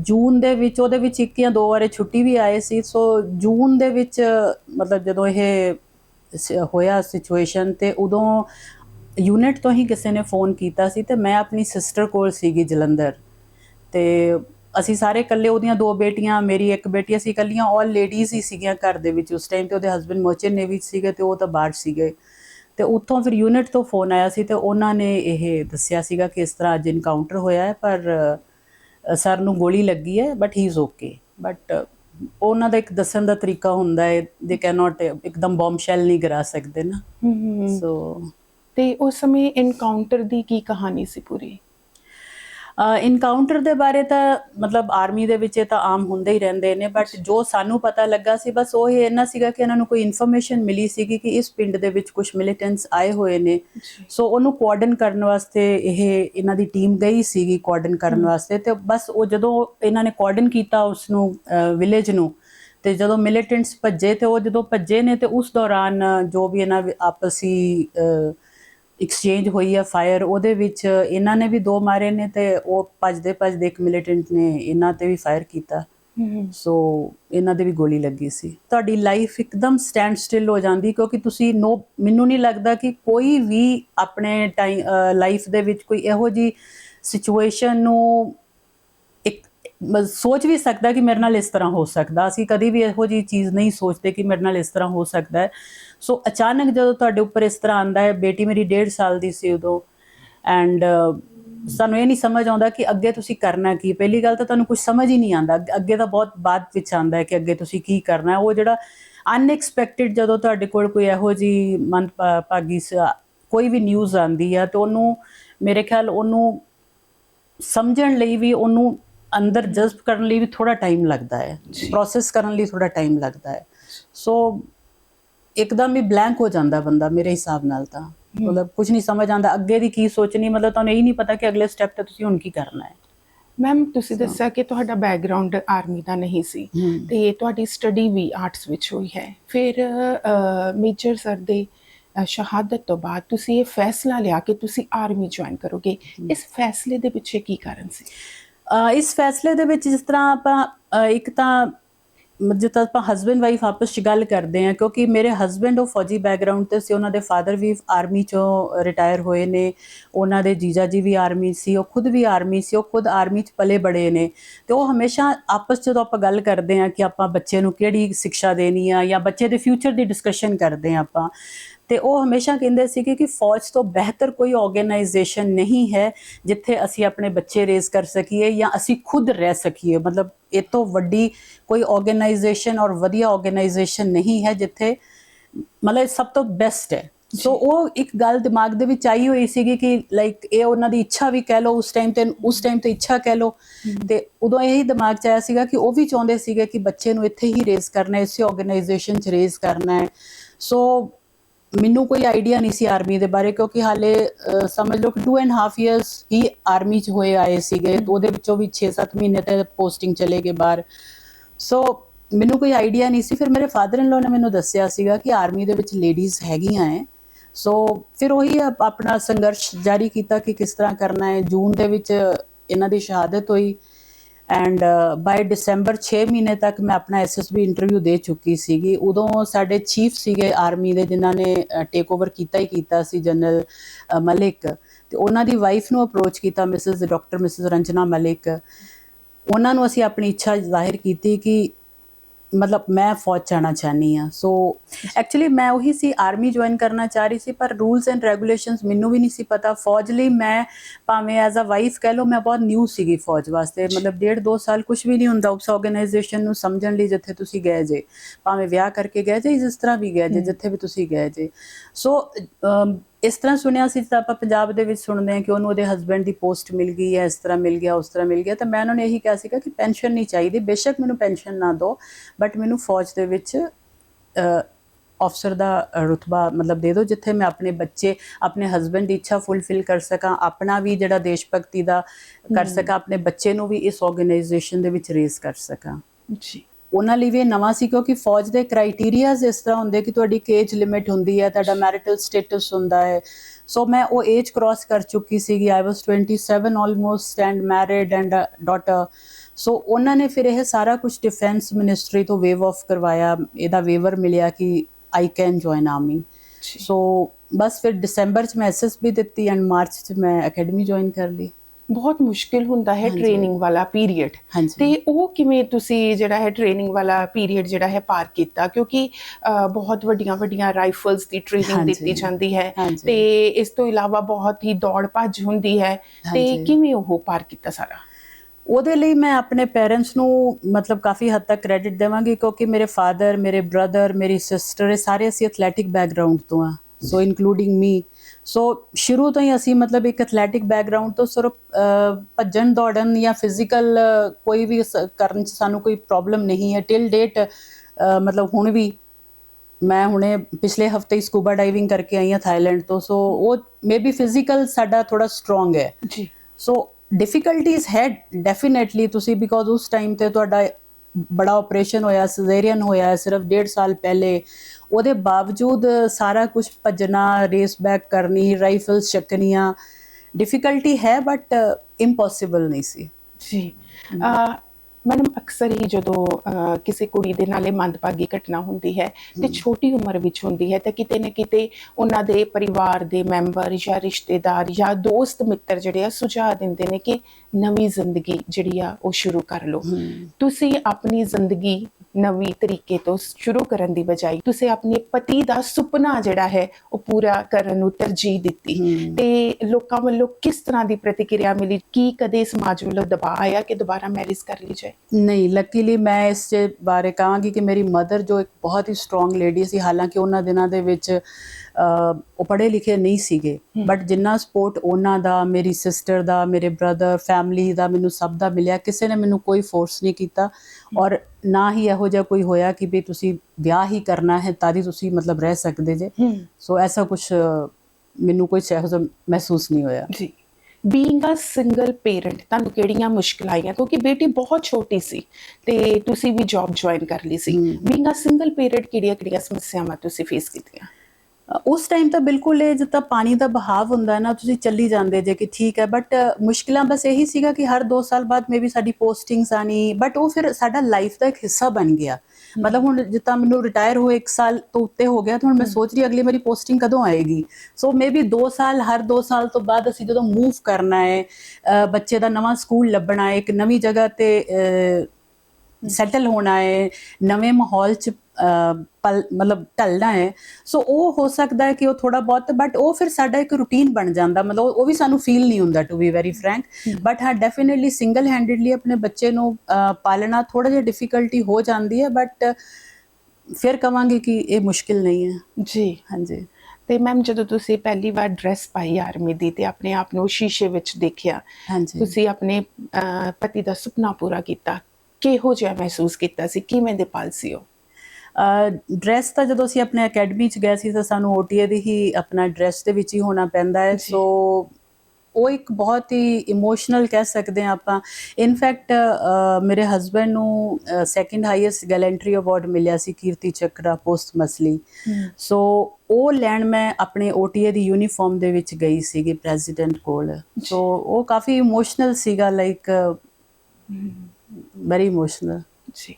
ਜੂਨ ਦੇ ਵਿੱਚ ਉਹਦੇ ਵਿੱਚ ਇੱਕ ਜਾਂ ਦੋ ਵਾਰੇ ਛੁੱਟੀ ਵੀ ਆਏ ਸੀ। ਸੋ ਜੂਨ ਦੇ ਵਿੱਚ ਮਤਲਬ ਜਦੋਂ ਇਹ ਸ- ਹੋਇਆ ਸਿਚੁਏਸ਼ਨ ਤੇ ਉਦੋਂ ਯੂਨਿਟ ਤੋਂ ਹੀ ਕਿਸੇ ਨੇ ਫੋਨ ਕੀਤਾ ਸੀ ਤੇ ਮੈਂ ਆਪਣੀ ਸਿਸਟਰ ਕੋਲ ਸੀਗੀ ਜਲੰਧਰ। ਤੇ ਅਸੀਂ ਸਾਰੇ ਇਕੱਲੇ ਉਹਦੀਆਂ ਦੋ ਬੇਟੀਆਂ ਮੇਰੀ ਇੱਕ ਬੇਟੀ ਅਸੀਂ ਇਕੱਲੀਆਂ ਆਲ ਲੇਡੀਜ਼ ਹੀ ਸੀਗੀਆਂ ਘਰ ਦੇ ਵਿੱਚ ਉਸ ਟਾਈਮ ਤੇ ਉਹਦੇ ਹਸਬੰਡ ਮਰਚੈਂਟ ਨੇਵੀ 'ਚ ਸੀਗੇ ਤੇ ਉਹ ਤਾਂ ਬਾਹਰ ਸੀਗੇ। ਤੇ ਉੱਥੋਂ ਫਿਰ ਯੂਨਿਟ ਤੋਂ ਫੋਨ ਆਇਆ ਸੀ ਤੇ ਉਹਨਾਂ ਨੇ ਇਹ ਦੱਸਿਆ ਸੀਗਾ ਕਿ ਇਸ ਤਰ੍ਹਾਂ ਅੱਜ ਇਨਕਾਊਂਟਰ ਹੋਇਆ ਹੈ ਪਰ ਸਰ ਨੂੰ ਗੋਲੀ ਲੱਗੀ ਹੈ but he is okay but ਉਹਨਾਂ ਦਾ ਇੱਕ ਦੱਸਣ ਦਾ ਤਰੀਕਾ ਹੁੰਦਾ ਹੈ ਦੇ ਕੈਨ ਨਾਟ ਇੱਕਦਮ ਬੰਬਸ਼ੈਲ ਨਹੀਂ ਗਿਰਾ ਸਕਦੇ ਨਾ। ਸੋ ਤੇ ਉਸ ਸਮੇਂ ਐਨਕਾਊਂਟਰ ਦੀ ਕੀ ਕਹਾਣੀ ਸੀ ਪੂਰੀ? ਇਨਕਾਊਂਟਰ ਦੇ ਬਾਰੇ ਤਾਂ ਮਤਲਬ ਆਰਮੀ ਦੇ ਵਿੱਚ ਇਹ ਤਾਂ ਆਮ ਹੁੰਦੇ ਹੀ ਰਹਿੰਦੇ ਨੇ ਬਟ ਜੋ ਸਾਨੂੰ ਪਤਾ ਲੱਗਾ ਸੀ ਬਸ ਉਹ ਇਹ ਇਹਨਾਂ ਸੀਗਾ ਕਿ ਇਹਨਾਂ ਨੂੰ ਕੋਈ ਇਨਫੋਰਮੇਸ਼ਨ ਮਿਲੀ ਸੀਗੀ ਕਿ ਇਸ ਪਿੰਡ ਦੇ ਵਿੱਚ ਕੁਝ ਮਿਲੀਟੈਂਟਸ ਆਏ ਹੋਏ ਨੇ। ਸੋ ਉਹਨੂੰ ਕੋਆਰਡਨ ਕਰਨ ਵਾਸਤੇ ਇਹ ਇਹਨਾਂ ਦੀ ਟੀਮ ਗਈ ਸੀਗੀ ਕੋਆਰਡਨ ਕਰਨ ਵਾਸਤੇ ਤੇ ਬਸ ਉਹ ਜਦੋਂ ਇਹਨਾਂ ਨੇ ਕੋਆਰਡਨ ਕੀਤਾ ਉਸ ਨੂੰ ਵਿਲੇਜ ਨੂੰ ਤੇ ਜਦੋਂ ਮਿਲੀਟੈਂਟਸ ਭੱਜੇ ਤੇ ਉਹ ਜਦੋਂ ਭੱਜੇ ਨੇ ਤੇ ਉਸ ਦੌਰਾਨ ਜੋ ਵੀ ਇਹਨਾਂ ਆਪਸੀ ਐਕਸਚੇਂਜ ਹੋਈ ਹੈ ਫਾਇਰ ਉਹਦੇ ਵਿੱਚ ਇਹਨਾਂ ਨੇ ਵੀ ਦੋ ਮਾਰੇ ਨੇ ਤੇ ਉਹ ਭੱਜਦੇ ਭੱਜਦੇ ਇੱਕ ਮਿਲੀਟੈਂਟ ਨੇ ਇਹਨਾਂ ਤੇ ਵੀ ਫਾਇਰ ਕੀਤਾ। ਸੋ ਇਹਨਾਂ ਦੇ ਵੀ ਗੋਲੀ ਲੱਗੀ ਸੀ। ਤੁਹਾਡੀ ਲਾਈਫ ਇੱਕਦਮ ਸਟੈਂਡ ਸਟਿਲ ਹੋ ਜਾਂਦੀ ਕਿਉਂਕਿ ਤੁਸੀਂ ਨੋ ਮੈਨੂੰ ਨਹੀਂ ਲੱਗਦਾ ਕਿ ਕੋਈ ਵੀ ਆਪਣੇ ਟਾਈਮ ਲਾਈਫ ਦੇ ਵਿੱਚ ਕੋਈ ਇਹੋ ਜੀ ਸਿਚੁਏਸ਼ਨ ਨੂੰ ਸੋਚ ਵੀ ਸਕਦਾ ਕਿ ਮੇਰੇ ਨਾਲ ਇਸ ਤਰ੍ਹਾਂ ਹੋ ਸਕਦਾ। ਅਸੀਂ ਕਦੀ ਵੀ ਇਹੋ ਜੀ ਚੀਜ਼ ਨਹੀਂ ਸੋਚਦੇ ਕਿ ਮੇਰੇ ਨਾਲ ਇਸ ਤਰ੍ਹਾਂ ਹੋ ਸਕਦਾ ਹੈ। ਸੋ ਅਚਾਨਕ ਜਦੋਂ ਤੁਹਾਡੇ ਉੱਪਰ ਇਸ ਤਰ੍ਹਾਂ ਆਂਦਾ ਹੈ, ਬੇਟੀ ਮੇਰੀ 1.5 ਸਾਲ ਦੀ ਸੀ ਉਦੋਂ ਐਂਡ ਸਾਨੂੰ ਇਹ ਨਹੀਂ ਸਮਝ ਆਉਂਦਾ ਕਿ ਅੱਗੇ ਤੁਸੀਂ ਕਰਨਾ ਕੀ। ਪਹਿਲੀ ਗੱਲ ਤਾਂ ਤੁਹਾਨੂੰ ਕੁਝ ਸਮਝ ਹੀ ਨਹੀਂ ਆਉਂਦਾ। ਅੱਗੇ ਤਾਂ ਬਹੁਤ ਬਾਅਦ ਵਿੱਚ ਆਉਂਦਾ ਹੈ ਕਿ ਅੱਗੇ ਤੁਸੀਂ ਕੀ ਕਰਨਾ ਹੈ। ਉਹ ਜਿਹੜਾ ਅਨਐਕਸਪੈਕਟਿਡ ਜਦੋਂ ਤੁਹਾਡੇ ਕੋਲ ਕੋਈ ਇਹੋ ਜੀ ਮਨ ਭਾਗੀ ਕੋਈ ਵੀ ਨਿਊਜ਼ ਆਂਦੀ ਆ ਤਾਂ ਉਹਨੂੰ ਮੇਰੇ ਖਿਆਲ ਉਹਨੂੰ ਸਮਝਣ ਲਈ ਵੀ ਉਹਨੂੰ ਅੰਦਰ ਜਜ਼ਬ ਕਰਨ ਲਈ ਵੀ ਥੋੜਾ ਟਾਈਮ ਲੱਗਦਾ ਹੈ ਪ੍ਰੋਸੈਸ ਕਰਨ ਲਈ ਥੋੜਾ ਟਾਈਮ ਲੱਗਦਾ ਹੈ। ਸੋ ਇੱਕਦਮ ਹੀ ਬਲੈਂਕ ਹੋ ਜਾਂਦਾ ਬੰਦਾ ਮੇਰੇ ਹਿਸਾਬ ਨਾਲ ਤਾਂ। ਮਤਲਬ ਕੁਝ ਨਹੀਂ ਸਮਝ ਆਉਂਦਾ ਅੱਗੇ ਦੀ ਕੀ ਸੋਚਣੀ ਮਤਲਬ ਤੁਹਾਨੂੰ ਇਹ ਨਹੀਂ ਪਤਾ ਕਿ ਅਗਲੇ ਸਟੈਪ ਤੇ ਤੁਸੀਂ ਹੁਣ ਕੀ ਕਰਨਾ ਹੈ। ਮੈਮ ਤੁਸੀਂ ਦੱਸਿਆ ਕਿ ਤੁਹਾਡਾ ਬੈਕਗ੍ਰਾਉਂਡ ਆਰਮੀ ਦਾ ਨਹੀਂ ਸੀ। ਤੇ ਤੁਹਾਡੀ ਸਟੱਡੀ ਵੀ ਆਰਟਸ ਵਿੱਚ ਹੋਈ ਹੈ। ਫਿਰ ਮੇਜਰ ਸਰ ਦੇ ਸ਼ਹਾਦਤ ਤੋਂ ਬਾਅਦ ਤੁਸੀਂ ਇਹ ਫੈਸਲਾ ਲਿਆ ਕਿ ਤੁਸੀਂ ਆਰਮੀ ਜੁਆਇਨ ਕਰੋਗੇ। ਇਸ ਫੈਸਲੇ ਦੇ ਪਿੱਛੇ ਕੀ ਕਾਰਨ ਸੀ? ਇਸ ਫੈਸਲੇ ਦੇ ਵਿੱਚ ਜਿਸ ਤਰ੍ਹਾਂ ਆਪਾਂ ਇੱਕ ਤਾਂ ਜਿੱਦਾਂ ਆਪਾਂ ਹਸਬੰਡ ਵਾਈਫ ਆਪਸ ਚ ਗੱਲ ਕਰਦੇ ਆ ਕਿਉਂਕਿ ਮੇਰੇ ਹਸਬੰਡ ਉਹ ਫੌਜੀ ਬੈਕਗ੍ਰਾਉਂਡ ਤੇ ਸੀ, ਉਹਨਾਂ ਦੇ ਫਾਦਰ ਵੀ ਆਰਮੀ ਚੋਂ ਰਿਟਾਇਰ ਹੋਏ ਨੇ, ਉਹਨਾਂ ਦੇ ਜੀਜਾ ਜੀ ਵੀ ਆਰਮੀ ਸੀ, ਉਹ ਖੁਦ ਵੀ ਆਰਮੀ ਸੀ, ਉਹ ਖੁਦ ਆਰਮੀ ਚ ਪਲੇ ਬੜੇ ਨੇ, ਤੇ ਉਹ ਹਮੇਸ਼ਾ ਆਪਸ ਚ ਜਦੋਂ ਆਪਾਂ ਗੱਲ ਕਰਦੇ ਆ ਕਿ ਆਪਾਂ ਬੱਚੇ ਨੂੰ ਕਿਹੜੀ ਸਿੱਖਿਆ ਦੇਣੀ ਆ ਜਾਂ ਬੱਚੇ ਦੇ ਫਿਊਚਰ ਦੀ ਡਿਸਕਸ਼ਨ ਕਰਦੇ ਆ ਆਪਾਂ ਤੇ ਉਹ ਹਮੇਸ਼ਾ ਕਹਿੰਦੇ ਸੀ ਕਿ ਫੌਜ ਤੋਂ ਬਿਹਤਰ ਕੋਈ ਆਰਗੇਨਾਈਜੇਸ਼ਨ ਨਹੀਂ ਹੈ ਜਿੱਥੇ ਅਸੀਂ ਆਪਣੇ ਬੱਚੇ ਰੇਜ਼ ਕਰ ਸਕੀਏ ਜਾਂ ਅਸੀਂ ਖੁਦ ਰਹਿ ਸਕੀਏ। ਮਤਲਬ ਇਹ ਤੋਂ ਵੱਡੀ ਕੋਈ ਆਰਗੇਨਾਈਜੇਸ਼ਨ ਔਰ ਵਧੀਆ ਆਰਗੇਨਾਈਜੇਸ਼ਨ ਨਹੀਂ ਹੈ ਜਿੱਥੇ ਮਤਲਬ ਸਭ ਤੋਂ ਬੈਸਟ ਹੈ। ਸੋ ਉਹ ਇੱਕ ਗੱਲ ਦਿਮਾਗ ਦੇ ਵਿੱਚ ਆਈ ਹੋਈ ਸੀਗੀ ਕਿ ਲਾਈਕ ਇਹ ਉਹਨਾਂ ਦੀ ਇੱਛਾ ਵੀ ਕਹਿ ਲਓ ਉਸ ਟਾਈਮ ਤੇ ਉਸ ਟਾਈਮ ਤੇ ਇੱਛਾ ਕਹਿ ਲਓ। ਤੇ ਉਦੋਂ ਇਹੀ ਦਿਮਾਗ 'ਚ ਆਇਆ ਸੀਗਾ ਕਿ ਉਹ ਵੀ ਚਾਹੁੰਦੇ ਸੀਗੇ ਕਿ ਬੱਚੇ ਨੂੰ ਇੱਥੇ ਹੀ ਰੇਜ਼ ਕਰਨਾ ਹੈ ਇਸੇ ਆਰਗੇਨਾਈਜੇਸ਼ਨ 'ਚ ਰੇਜ਼ ਕਰਨਾ ਹੈ। ਸੋ ਮੈਨੂੰ ਕੋਈ ਆਈਡੀਆ ਨਹੀਂ ਸੀ ਆਰਮੀ ਦੇ ਬਾਰੇ, ਕਿਉਂਕਿ ਹਾਲੇ ਸਮਝ ਲਓ ਕਿ 2 ਐਂਡ ਹਾਫ ਇਅਰਸ ਹੀ ਆਰਮੀ 'ਚ ਹੋਏ ਆਏ ਸੀਗੇ ਉਹਦੇ ਵਿੱਚੋਂ ਵੀ 6-7 ਮਹੀਨੇ ਤੇ ਪੋਸਟਿੰਗ ਚਲੇ ਗਏ ਬਾਹਰ। ਸੋ ਮੈਨੂੰ ਕੋਈ ਆਈਡੀਆ ਨਹੀਂ ਸੀ। ਫਿਰ ਮੇਰੇ ਫਾਦਰ ਇਨ ਲਾ ਨੇ ਮੈਨੂੰ ਦੱਸਿਆ ਸੀਗਾ ਕਿ ਆਰਮੀ ਦੇ ਵਿੱਚ ਲੇਡੀਜ਼ ਹੈਗੀਆਂ ਐ। ਸੋ ਫਿਰ ਉਹੀ ਆਪਣਾ ਸੰਘਰਸ਼ ਜਾਰੀ ਕੀਤਾ ਕਿ ਕਿਸ ਤਰ੍ਹਾਂ ਕਰਨਾ ਹੈ ਜੂਨ ਦੇ ਵਿੱਚ ਇਹਨਾਂ ਦੀ ਸ਼ਹਾਦਤ ਹੋਈ। ਐਂਡ ਬਾਈ ਡਿਸੰਬਰ 6 ਮਹੀਨੇ ਤੱਕ ਮੈਂ ਆਪਣਾ ਐਸਐਸਬੀ ਇੰਟਰਵਿਊ ਦੇ ਚੁੱਕੀ ਸੀਗੀ। ਉਦੋਂ ਸਾਡੇ ਚੀਫ ਸੀਗੇ ਆਰਮੀ ਦੇ, ਜਿਨ੍ਹਾਂ ਨੇ ਟੇਕ ਓਵਰ ਕੀਤਾ ਹੀ ਕੀਤਾ ਸੀ ਜਨਰਲ ਮਲਿਕ। ਤੇ ਉਹਨਾਂ ਦੀ ਵਾਈਫ ਨੂੰ ਅਪਰੋਚ ਕੀਤਾ Mrs doctor Mrs Ranjana Malik. ਉਹਨਾਂ ਨੂੰ ਅਸੀਂ ਆਪਣੀ ਇੱਛਾ ਜ਼ਾਹਿਰ ਕੀਤੀ ਕਿ ਮਤਲਬ ਮੈਂ ਫੌਜ ਚਾਹਣਾ ਚਾਹਨੀ ਆ ਸੋ ਐਕਚੁਅਲੀ ਮੈਂ ਉਹੀ ਸੀ ਆਰਮੀ ਜੁਆਇਨ ਕਰਨਾ ਚਾਹ ਰਹੀ ਸੀ ਪਰ ਰੂਲਸ ਐਂਡ ਰੈਗੂਲੇਸ਼ਨਸ ਮੈਨੂੰ ਵੀ ਨਹੀਂ ਸੀ ਪਤਾ। ਫੌਜ ਲਈ ਮੈਂ ਭਾਵੇਂ ਐਜ਼ ਅ ਵਾਈਫ ਕਹਿ ਲਓ ਮੈਂ ਬਹੁਤ ਨਿਊ ਸੀਗੀ ਫੌਜ ਵਾਸਤੇ। ਮਤਲਬ ਡੇਢ ਦੋ ਸਾਲ ਕੁਝ ਵੀ ਨਹੀਂ ਹੁੰਦਾ ਉਸ ਆਰਗੇਨਾਈਜੇਸ਼ਨ ਨੂੰ ਸਮਝਣ ਲਈ ਜਿੱਥੇ ਤੁਸੀਂ ਗਏ ਜੇ। ਭਾਵੇਂ ਵਿਆਹ ਕਰਕੇ ਗਏ ਜੇ ਜਿਸ ਤਰ੍ਹਾਂ ਵੀ ਗਏ ਜੇ ਜਿੱਥੇ ਵੀ ਤੁਸੀਂ ਗਏ ਜੇ। ਸੋ ਇਸ ਤਰ੍ਹਾਂ ਸੁਣਿਆ ਸੀ ਤਾਂ ਆਪਾਂ ਪੰਜਾਬ ਦੇ ਵਿੱਚ ਸੁਣਦੇ ਹਾਂ ਕਿ ਉਹਨੂੰ ਉਹਦੇ ਹਸਬੰਡ ਦੀ ਪੋਸਟ ਮਿਲ ਗਈ ਹੈ ਇਸ ਤਰ੍ਹਾਂ ਮਿਲ ਗਿਆ ਉਸ ਤਰ੍ਹਾਂ ਮਿਲ ਗਿਆ। ਤਾਂ ਮੈਂ ਉਹਨਾਂ ਨੂੰ ਇਹੀ ਕਿਹਾ ਸੀਗਾ ਕਿ ਪੈਨਸ਼ਨ ਨਹੀਂ ਚਾਹੀਦੀ ਬੇਸ਼ੱਕ ਮੈਨੂੰ ਪੈਨਸ਼ਨ ਨਾ ਦਿਓ ਬਟ ਮੈਨੂੰ ਫੌਜ ਦੇ ਵਿੱਚ ਅਫਸਰ ਦਾ ਰੁਤਬਾ ਮਤਲਬ ਦੇ ਦਿਓ ਜਿੱਥੇ ਮੈਂ ਆਪਣੇ ਬੱਚੇ ਆਪਣੇ ਹਸਬੰਡ ਦੀ ਇੱਛਾ ਫੁੱਲਫਿਲ ਕਰ ਸਕਾਂ ਆਪਣਾ ਵੀ ਜਿਹੜਾ ਦੇਸ਼ ਭਗਤੀ ਦਾ ਕਰ ਸਕਾਂ ਆਪਣੇ ਬੱਚੇ ਨੂੰ ਵੀ ਇਸ ਆਰਗੇਨਾਈਜੇਸ਼ਨ ਦੇ ਵਿੱਚ ਰੇਜ਼ ਕਰ ਸਕਾਂ। ਜੀ। ਉਹਨਾਂ ਲਈ ਵੀ ਇਹ ਨਵਾਂ ਸੀ ਕਿਉਂਕਿ ਫੌਜ ਦੇ ਕ੍ਰਾਈਟੇਰੀਆਜ਼ ਇਸ ਤਰ੍ਹਾਂ ਹੁੰਦੇ ਕਿ ਤੁਹਾਡੀ ਏਜ ਲਿਮਿਟ ਹੁੰਦੀ ਹੈ ਤੁਹਾਡਾ ਮੈਰਿਟਲ ਸਟੇਟਸ ਹੁੰਦਾ ਹੈ। ਸੋ ਮੈਂ ਉਹ ਏਜ ਕ੍ਰਾਸ ਕਰ ਚੁੱਕੀ ਸੀਗੀ। I was 27 almost and married and daughter so ਉਹਨਾਂ ਨੇ ਫਿਰ ਇਹ ਸਾਰਾ ਕੁਝ ਡਿਫੈਂਸ ਮਿਨਿਸਟਰੀ ਤੋਂ ਵੇਵ ਆਫ ਕਰਵਾਇਆ। ਇਹਦਾ ਵੇਵਰ ਮਿਲਿਆ ਕਿ I can join army so ਬਸ ਫਿਰ ਦਸੰਬਰ ਚ ਮੈਂ ਐਸਐਸਬੀ ਦਿੱਤੀ ਐਂਡ ਮਾਰਚ ਚ ਮੈਂ ਅਕੈਡਮੀ ਜੁਆਇਨ ਕਰ ਲਈ। ਬਹੁਤ ਮੁਸ਼ਕਿਲ ਹੁੰਦਾ ਹੈ। ਟ੍ਰੇਨਿੰਗ ਵਾਲਾ ਪੀਰੀਅਡ ਤੇ ਉਹ ਕਿਵੇਂ ਤੁਸੀਂ ਜਿਹੜਾ ਹੈ ਟ੍ਰੇਨਿੰਗ ਵਾਲਾ ਪੀਰੀਅਡ ਜਿਹੜਾ ਹੈ ਪਾਰ ਕੀਤਾ ਕਿਉਂਕਿ ਬਹੁਤ ਵੱਡੀਆਂ ਵੱਡੀਆਂ ਰਾਈਫਲਸ ਦੀ ਟ੍ਰੇਨਿੰਗ। ਦਿੱਤੀ ਜਾਂਦੀ ਹੈ। ਤੇ ਇਸ ਤੋਂ ਇਲਾਵਾ ਬਹੁਤ ਹੀ ਦੌੜ ਭੱਜ ਹੁੰਦੀ ਹੈ ਤੇ। ਕਿਵੇਂ ਉਹ ਪਾਰ ਕੀਤਾ ਸਾਰਾ ਉਹਦੇ ਲਈ ਮੈਂ ਆਪਣੇ ਪੇਰੈਂਟਸ ਨੂੰ ਮਤਲਬ ਕਾਫੀ ਹੱਦ ਤੱਕ ਕ੍ਰੈਡਿਟ ਦੇਵਾਂਗੀ ਕਿਉਂਕਿ ਮੇਰੇ ਫਾਦਰ ਮੇਰੇ ਬ੍ਰਦਰ ਮੇਰੀ ਸਿਸਟਰ ਇਹ ਸਾਰੇ ਅਸੀਂ ਐਥਲੈਟਿਕ ਬੈਕਗ੍ਰਾਉਂਡ ਤੋਂ ਆ ਸੋ ਇਨਕਲੂਡਿੰਗ ਮੀ ਸੋ ਸ਼ੁਰੂ ਤੋਂ ਹੀ ਅਸੀਂ ਮਤਲਬ ਇੱਕ ਐਥਲੈਟਿਕ ਬੈਕਗ੍ਰਾਉਂਡ ਤੋਂ ਸਿਰਫ ਭੱਜਣ ਦੌੜਨ ਜਾਂ ਫਿਜ਼ੀਕਲ ਕੋਈ ਵੀ ਕਰਨ ਚ ਸਾਨੂੰ ਕੋਈ ਪ੍ਰੋਬਲਮ ਨਹੀਂ ਹੈ। ਟਿਲ ਡੇਟ ਮਤਲਬ ਹੁਣ ਵੀ ਮੈਂ ਹੁਣੇ ਪਿਛਲੇ ਹਫ਼ਤੇ ਹੀ ਸਕੂਬਾ ਡਾਈਵਿੰਗ ਕਰਕੇ ਆਈ ਹਾਂ ਥਾਈਲੈਂਡ ਤੋਂ। ਸੋ ਉਹ ਮੇਬੀ ਫਿਜ਼ੀਕਲ ਸਾਡਾ ਥੋੜਾ ਸਟਰੋਂਗ ਹੈ। ਜੀ। ਸੋ ਡਿਫਿਕਲਟੀਜ਼ ਹੈ ਡੈਫੀਨਿਟਲੀ ਤੁਸੀਂ ਬਿਕੋਜ਼ ਉਸ ਟਾਈਮ ਤੇ ਤੁਹਾਡਾ ਬੜਾ ਆਪਰੇਸ਼ਨ ਹੋਇਆ ਸਿਜ਼ੇਰੀਅਨ ਹੋਇਆ ਸਿਰਫ ਡੇਢ ਸਾਲ ਪਹਿਲੇ। ਉਹਦੇ ਬਾਵਜੂਦ ਸਾਰਾ ਕੁਝ ਭੱਜਣਾ ਰੇਸ ਬੈਕ ਕਰਨੀ ਰਾਈਫਲਸ ਚੱਕਣੀਆਂ ਡਿਫਿਕਲਟੀ ਹੈ ਬਟ ਇੰਪੋਸੀਬਲ ਨਹੀਂ ਸੀ। ਜੀ। ਮੈਡਮ ਅਕਸਰ ਹੀ ਜਦੋਂ ਕਿਸੇ ਕੁੜੀ ਦੇ ਨਾਲ ਇਹ ਮੰਦਭਾਗੀ ਘਟਨਾ ਹੁੰਦੀ ਹੈ ਤੇ ਛੋਟੀ ਉਮਰ ਵਿੱਚ ਹੁੰਦੀ ਹੈ ਤਾਂ ਕਿਤੇ ਨਾ ਕਿਤੇ ਉਹਨਾਂ ਦੇ ਪਰਿਵਾਰ ਦੇ ਮੈਂਬਰ ਜਾਂ ਰਿਸ਼ਤੇਦਾਰ ਜਾਂ ਦੋਸਤ ਮਿੱਤਰ ਜਿਹੜੇ ਆ ਸੁਝਾਅ ਦਿੰਦੇ ਨੇ ਕਿ ਨਵੀਂ ਜ਼ਿੰਦਗੀ ਜਿਹੜੀ ਆ ਉਹ ਸ਼ੁਰੂ ਕਰ ਲਓ। ਤੁਸੀਂ ਆਪਣੀ ਜ਼ਿੰਦਗੀ ਨਵੀਂ ਤਰੀਕੇ ਤੋਂ ਸ਼ੁਰੂ ਕਰਨ ਦੀ ਬਜਾਈ ਤੁਸੀਂ ਆਪਣੇ ਪਤੀ ਦਾ ਸੁਪਨਾ ਜਿਹੜਾ ਹੈ ਉਹ ਪੂਰਾ ਕਰਨ ਨੂੰ ਤਰਜੀਹ ਦਿੱਤੀ। ਤੇ ਲੋਕਾਂ ਵੱਲੋਂ ਕਿਸ ਤਰ੍ਹਾਂ ਦੀ ਪ੍ਰਤੀਕਿਰਿਆ ਮਿਲੀ? ਕੀ ਕਦੇ ਸਮਾਜ ਵੱਲੋਂ ਦਬਾਅ ਆਇਆ ਕਿ ਦੁਬਾਰਾ ਮੈਰਿਜ ਕਰ ਲਈ ਜਾਏ? ਨਹੀਂ ਲੱਕੀਲੀ ਮੈਂ ਇਸ ਬਾਰੇ ਕਹਾਂਗੀ ਕਿ ਮੇਰੀ ਮਦਰ ਜੋ ਇੱਕ ਬਹੁਤ ਹੀ ਸਟਰੋਂਗ ਲੇਡੀ ਸੀ ਹਾਲਾਂਕਿ ਉਹਨਾਂ ਦਿਨਾਂ ਦੇ ਵਿੱਚ ਉਹ ਪੜ੍ਹੇ ਲਿਖੇ ਨਹੀਂ ਸੀਗੇ। ਬਟ ਜਿੰਨਾ ਸਪੋਰਟ ਉਹਨਾਂ ਦਾ ਮੇਰੀ ਸਿਸਟਰ ਦਾ ਮੇਰੇ ਬ੍ਰਦਰ ਫੈਮਿਲੀ ਦਾ ਮੈਨੂੰ ਸਭ ਦਾ ਮਿਲਿਆ। ਕਿਸੇ ਨੇ ਮੈਨੂੰ ਕੋਈ ਫੋਰਸ ਨਹੀਂ ਕੀਤਾ। ਔਰ ਨਾ ਹੀ ਇਹੋ ਜਿਹਾ ਕੋਈ ਹੋਇਆ ਕਿ ਵੀ ਤੁਸੀਂ ਵਿਆਹ ਹੀ ਕਰਨਾ ਹੈ ਤਾਂ ਹੀ ਤੁਸੀਂ ਮਤਲਬ ਰਹਿ ਸਕਦੇ ਜੇ। ਸੋ ਐਸਾ ਕੁਝ ਮੈਨੂੰ ਕੋਈ ਇਹੋ ਜਿਹਾ ਮਹਿਸੂਸ ਨਹੀਂ ਹੋਇਆ। ਜੀ। ਬੀਇੰਗ ਅ ਸਿੰਗਲ ਪੇਰੈਂਟ ਤੁਹਾਨੂੰ ਕਿਹੜੀਆਂ ਮੁਸ਼ਕਲਾਂ ਆਈਆਂ? ਕਿਉਂਕਿ ਬੇਟੀ ਬਹੁਤ ਛੋਟੀ ਸੀ ਤੇ ਤੁਸੀਂ ਵੀ ਜੌਬ ਜੁਆਇਨ ਕਰ ਲਈ ਸੀ। ਬੀਇੰਗ ਅ ਸਿੰਗਲ ਪੇਰੈਂਟ ਕਿਹੜੀਆਂ ਕਿਹੜੀਆਂ ਸਮੱਸਿਆਵਾਂ ਤੁਸੀਂ ਫੇਸ ਕੀਤੀਆਂ? ਉਸ ਟਾਈਮ ਤਾਂ ਬਿਲਕੁਲ ਇਹ ਜਿੱਦਾਂ ਪਾਣੀ ਦਾ ਬਹਾਵ ਹੁੰਦਾ ਨਾ ਤੁਸੀਂ ਚੱਲੀ ਜਾਂਦੇ ਜੇ ਕਿ ਠੀਕ ਹੈ ਬਟ ਮੁਸ਼ਕਿਲਾਂ ਬਸ ਇਹੀ ਸੀਗਾ ਕਿ ਹਰ 2 ਸਾਲ ਬਾਅਦ ਮੇਬੀ ਸਾਡੀ ਪੋਸਟਿੰਗਸ ਆਣੀ ਬਟ ਉਹ ਫਿਰ ਸਾਡਾ ਲਾਈਫ ਦਾ ਇੱਕ ਹਿੱਸਾ ਬਣ ਗਿਆ। ਮਤਲਬ ਹੁਣ ਜਿੱਦਾਂ ਮੈਨੂੰ ਰਿਟਾਇਰ ਹੋਏ 1 ਸਾਲ ਤੋਂ ਉੱਤੇ ਹੋ ਗਿਆ ਤਾਂ ਹੁਣ ਮੈਂ ਸੋਚ ਰਹੀ ਅਗਲੀ ਮੇਰੀ ਪੋਸਟਿੰਗ ਕਦੋਂ ਆਏਗੀ। ਸੋ ਮੇਬੀ 2 ਸਾਲ ਹਰ 2 ਸਾਲ ਤੋਂ ਬਾਅਦ ਅਸੀਂ ਜਦੋਂ ਮੂਵ ਕਰਨਾ ਹੈ ਬੱਚੇ ਦਾ ਨਵਾਂ ਸਕੂਲ ਲੱਭਣਾ ਹੈ ਇੱਕ ਨਵੀਂ ਜਗ੍ਹਾ ਤੇ ਸੈਟਲ ਹੋਣਾ ਹੈ ਨਵੇਂ ਮਾਹੌਲ ਚ ਪਲ ਮਤਲਬ ਢਲਣਾ ਹੈ। ਸੋ ਉਹ ਹੋ ਸਕਦਾ ਹੈ ਕਿ ਉਹ ਥੋੜਾ ਬਹੁਤ ਬਟ ਉਹ ਫਿਰ ਸਾਡਾ ਇੱਕ ਰੂਟੀਨ ਬਣ ਜਾਂਦਾ। ਮਤਲਬ ਉਹ ਵੀ ਸਾਨੂੰ ਫੀਲ ਨਹੀਂ ਹੁੰਦਾ to be very frank but ਹਾਂ ਡੈਫੀਨਿਟਲੀ ਸਿੰਗਲ ਹੈਂਡਡਲੀ ਆਪਣੇ ਬੱਚੇ ਨੂੰ ਪਾਲਣਾ ਥੋੜਾ ਜਿਹਾ ਡਿਫਿਕਲਟੀ ਹੋ ਜਾਂਦੀ ਹੈ ਬਟ ਫਿਰ ਕਵਾਂਗੇ ਕਿ ਇਹ ਮੁਸ਼ਕਿਲ ਨਹੀਂ ਹੈ। ਜੀ। ਹਾਂਜੀ। ਤੇ ਮੈਮ ਜਦੋਂ ਤੁਸੀਂ ਪਹਿਲੀ ਵਾਰ ਡਰੈਸ ਪਾਈ ਆਰਮੀ ਦੀ ਤੇ ਆਪਣੇ ਆਪ ਨੂੰ ਸ਼ੀਸ਼ੇ ਵਿੱਚ ਦੇਖਿਆ ਹਾਂਜੀ। ਤੁਸੀਂ ਆਪਣੇ ਪਤੀ ਦਾ ਸੁਪਨਾ ਪੂਰਾ ਕੀਤਾ ਕਿਹੋ ਜਿਹਾ ਮਹਿਸੂਸ ਕੀਤਾ ਸੀ? ਕਿਵੇਂ ਦੇ ਪਲ ਸੀ ਉਹ? ਡਰੈਸ ਤਾਂ ਜਦੋਂ ਅਸੀਂ ਆਪਣੇ ਅਕੈਡਮੀ ਚ ਗਏ ਸੀ ਤਾਂ ਸਾਨੂੰ ਓਟੀਏ ਦੀ ਹੀ ਆਪਣਾ ਡਰੈਸ ਦੇ ਵਿੱਚ ਹੀ ਹੋਣਾ ਪੈਂਦਾ ਹੈ। ਸੋ ਉਹ ਇੱਕ ਬਹੁਤ ਹੀ ਇਮੋਸ਼ਨਲ ਕਹਿ ਸਕਦੇ ਹਾਂ ਆਪਾਂ। ਇਨਫੈਕਟ ਮੇਰੇ ਹਸਬੰਡ ਨੂੰ ਸੈਕੰਡ ਹਾਈਐਸਟ ਗੈਲੈਂਟਰੀ ਅਵਾਰਡ ਮਿਲਿਆ ਸੀ ਕੀਰਤੀ ਚੱਕਰਾ ਪੋਸਟਮਸਲੀ ਸੋ ਉਹ ਲੈਣ ਮੈਂ ਆਪਣੇ ਓਟੀਏ ਦੀ ਯੂਨੀਫਾਰਮ ਦੇ ਵਿੱਚ ਗਈ ਸੀਗੀ ਪ੍ਰੈਜ਼ੀਡੈਂਟ ਕੋਲ। ਸੋ ਉਹ ਕਾਫੀ ਇਮੋਸ਼ਨਲ ਸੀਗਾ ਲਾਈਕ ਵੈਰੀ ਇਮੋਸ਼ਨਲ ਜੀ।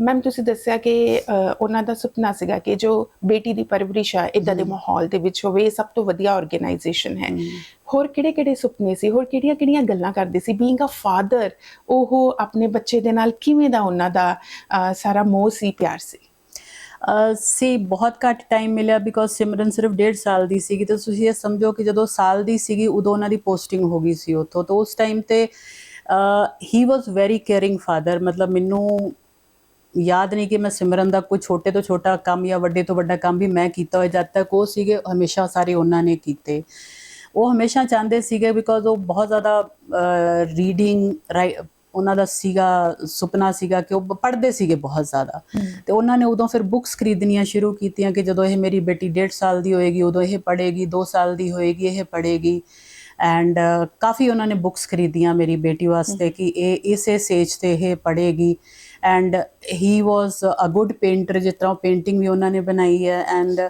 ਮੈਮ ਤੁਸੀਂ ਦੱਸਿਆ ਕਿ ਉਹਨਾਂ ਦਾ ਸੁਪਨਾ ਸੀਗਾ ਕਿ ਜੋ ਬੇਟੀ ਦੀ ਪਰਵਰਿਸ਼ ਆ ਇਦਾਂ ਦੇ ਮਾਹੌਲ ਦੇ ਵਿੱਚ ਹੋਵੇ ਇਹ ਸਭ ਤੋਂ ਵਧੀਆ ਆਰਗੇਨਾਈਜੇਸ਼ਨ ਹੈ। ਹੋਰ ਕਿਹੜੇ ਕਿਹੜੇ ਸੁਪਨੇ ਸੀ? ਹੋਰ ਕਿਹੜੀਆਂ ਕਿਹੜੀਆਂ ਗੱਲਾਂ ਕਰਦੇ ਸੀ? ਬੀਇੰਗ ਅ ਫਾਦਰ ਉਹ ਆਪਣੇ ਬੱਚੇ ਦੇ ਨਾਲ ਕਿਵੇਂ ਦਾ ਉਹਨਾਂ ਦਾ ਸਾਰਾ ਮੋਹ ਸੀ ਪਿਆਰ ਸੀ? ਸੀ ਬਹੁਤ ਘੱਟ ਟਾਈਮ ਮਿਲਿਆ ਬਿਕੋਜ਼ ਸਿਮਰਨ ਸਿਰਫ 1.5 ਸਾਲ ਦੀ ਸੀਗੀ ਤੇ ਤੁਸੀਂ ਇਹ ਸਮਝੋ ਕਿ ਜਦੋਂ ਸਾਲ ਦੀ ਸੀਗੀ ਉਦੋਂ ਉਹਨਾਂ ਦੀ ਪੋਸਟਿੰਗ ਹੋ ਗਈ ਸੀ ਉੱਥੋਂ। ਤਾਂ ਉਸ ਟਾਈਮ ਤੇ he was very caring father ਮਤਲਬ ਮੈਨੂੰ ਯਾਦ ਨਹੀਂ ਕਿ ਮੈਂ ਸਿਮਰਨ ਦਾ ਕੋਈ ਛੋਟੇ ਤੋਂ ਛੋਟਾ ਕੰਮ ਜਾਂ ਵੱਡੇ ਤੋਂ ਵੱਡਾ ਕੰਮ ਵੀ ਮੈਂ ਕੀਤਾ ਹੋਇਆ ਜਦ ਤੱਕ ਉਹ ਸੀਗੇ ਹਮੇਸ਼ਾ ਸਾਰੇ ਉਹਨਾਂ ਨੇ ਕੀਤੇ। ਉਹ ਹਮੇਸ਼ਾ ਚਾਹੁੰਦੇ ਸੀਗੇ ਬਿਕੋਜ਼ ਉਹ ਬਹੁਤ ਜ਼ਿਆਦਾ ਰੀਡਿੰਗ ਉਹਨਾਂ ਦਾ ਸੀਗਾ ਸੁਪਨਾ ਸੀਗਾ ਕਿ ਉਹ ਪੜ੍ਹਦੇ ਸੀਗੇ ਬਹੁਤ ਜ਼ਿਆਦਾ। ਤੇ ਉਹਨਾਂ ਨੇ ਉਦੋਂ ਫਿਰ ਬੁੱਕਸ ਖਰੀਦਣੀਆਂ ਸ਼ੁਰੂ ਕੀਤੀਆਂ ਕਿ ਜਦੋਂ ਇਹ ਮੇਰੀ ਬੇਟੀ 1.5 ਸਾਲ ਦੀ ਹੋਏਗੀ ਉਦੋਂ ਇਹ ਪੜ੍ਹੇਗੀ 2 ਸਾਲ ਦੀ ਹੋਏਗੀ ਇਹ ਪੜ੍ਹੇਗੀ। ਐਂਡ ਕਾਫੀ ਉਹਨਾਂ ਨੇ ਬੁੱਕਸ ਖਰੀਦੀਆਂ ਮੇਰੀ ਬੇਟੀ ਵਾਸਤੇ ਕਿ ਇਹ ਇਸੇ ਸੇਜ ਤੇ ਇਹ ਪੜ੍ਹੇਗੀ। And he was a good painter ਜਿਸ ਤਰ੍ਹਾਂ ਪੇਂਟਿੰਗ ਵੀ ਉਹਨਾਂ ਨੇ ਬਣਾਈ ਹੈ। ਐਂਡ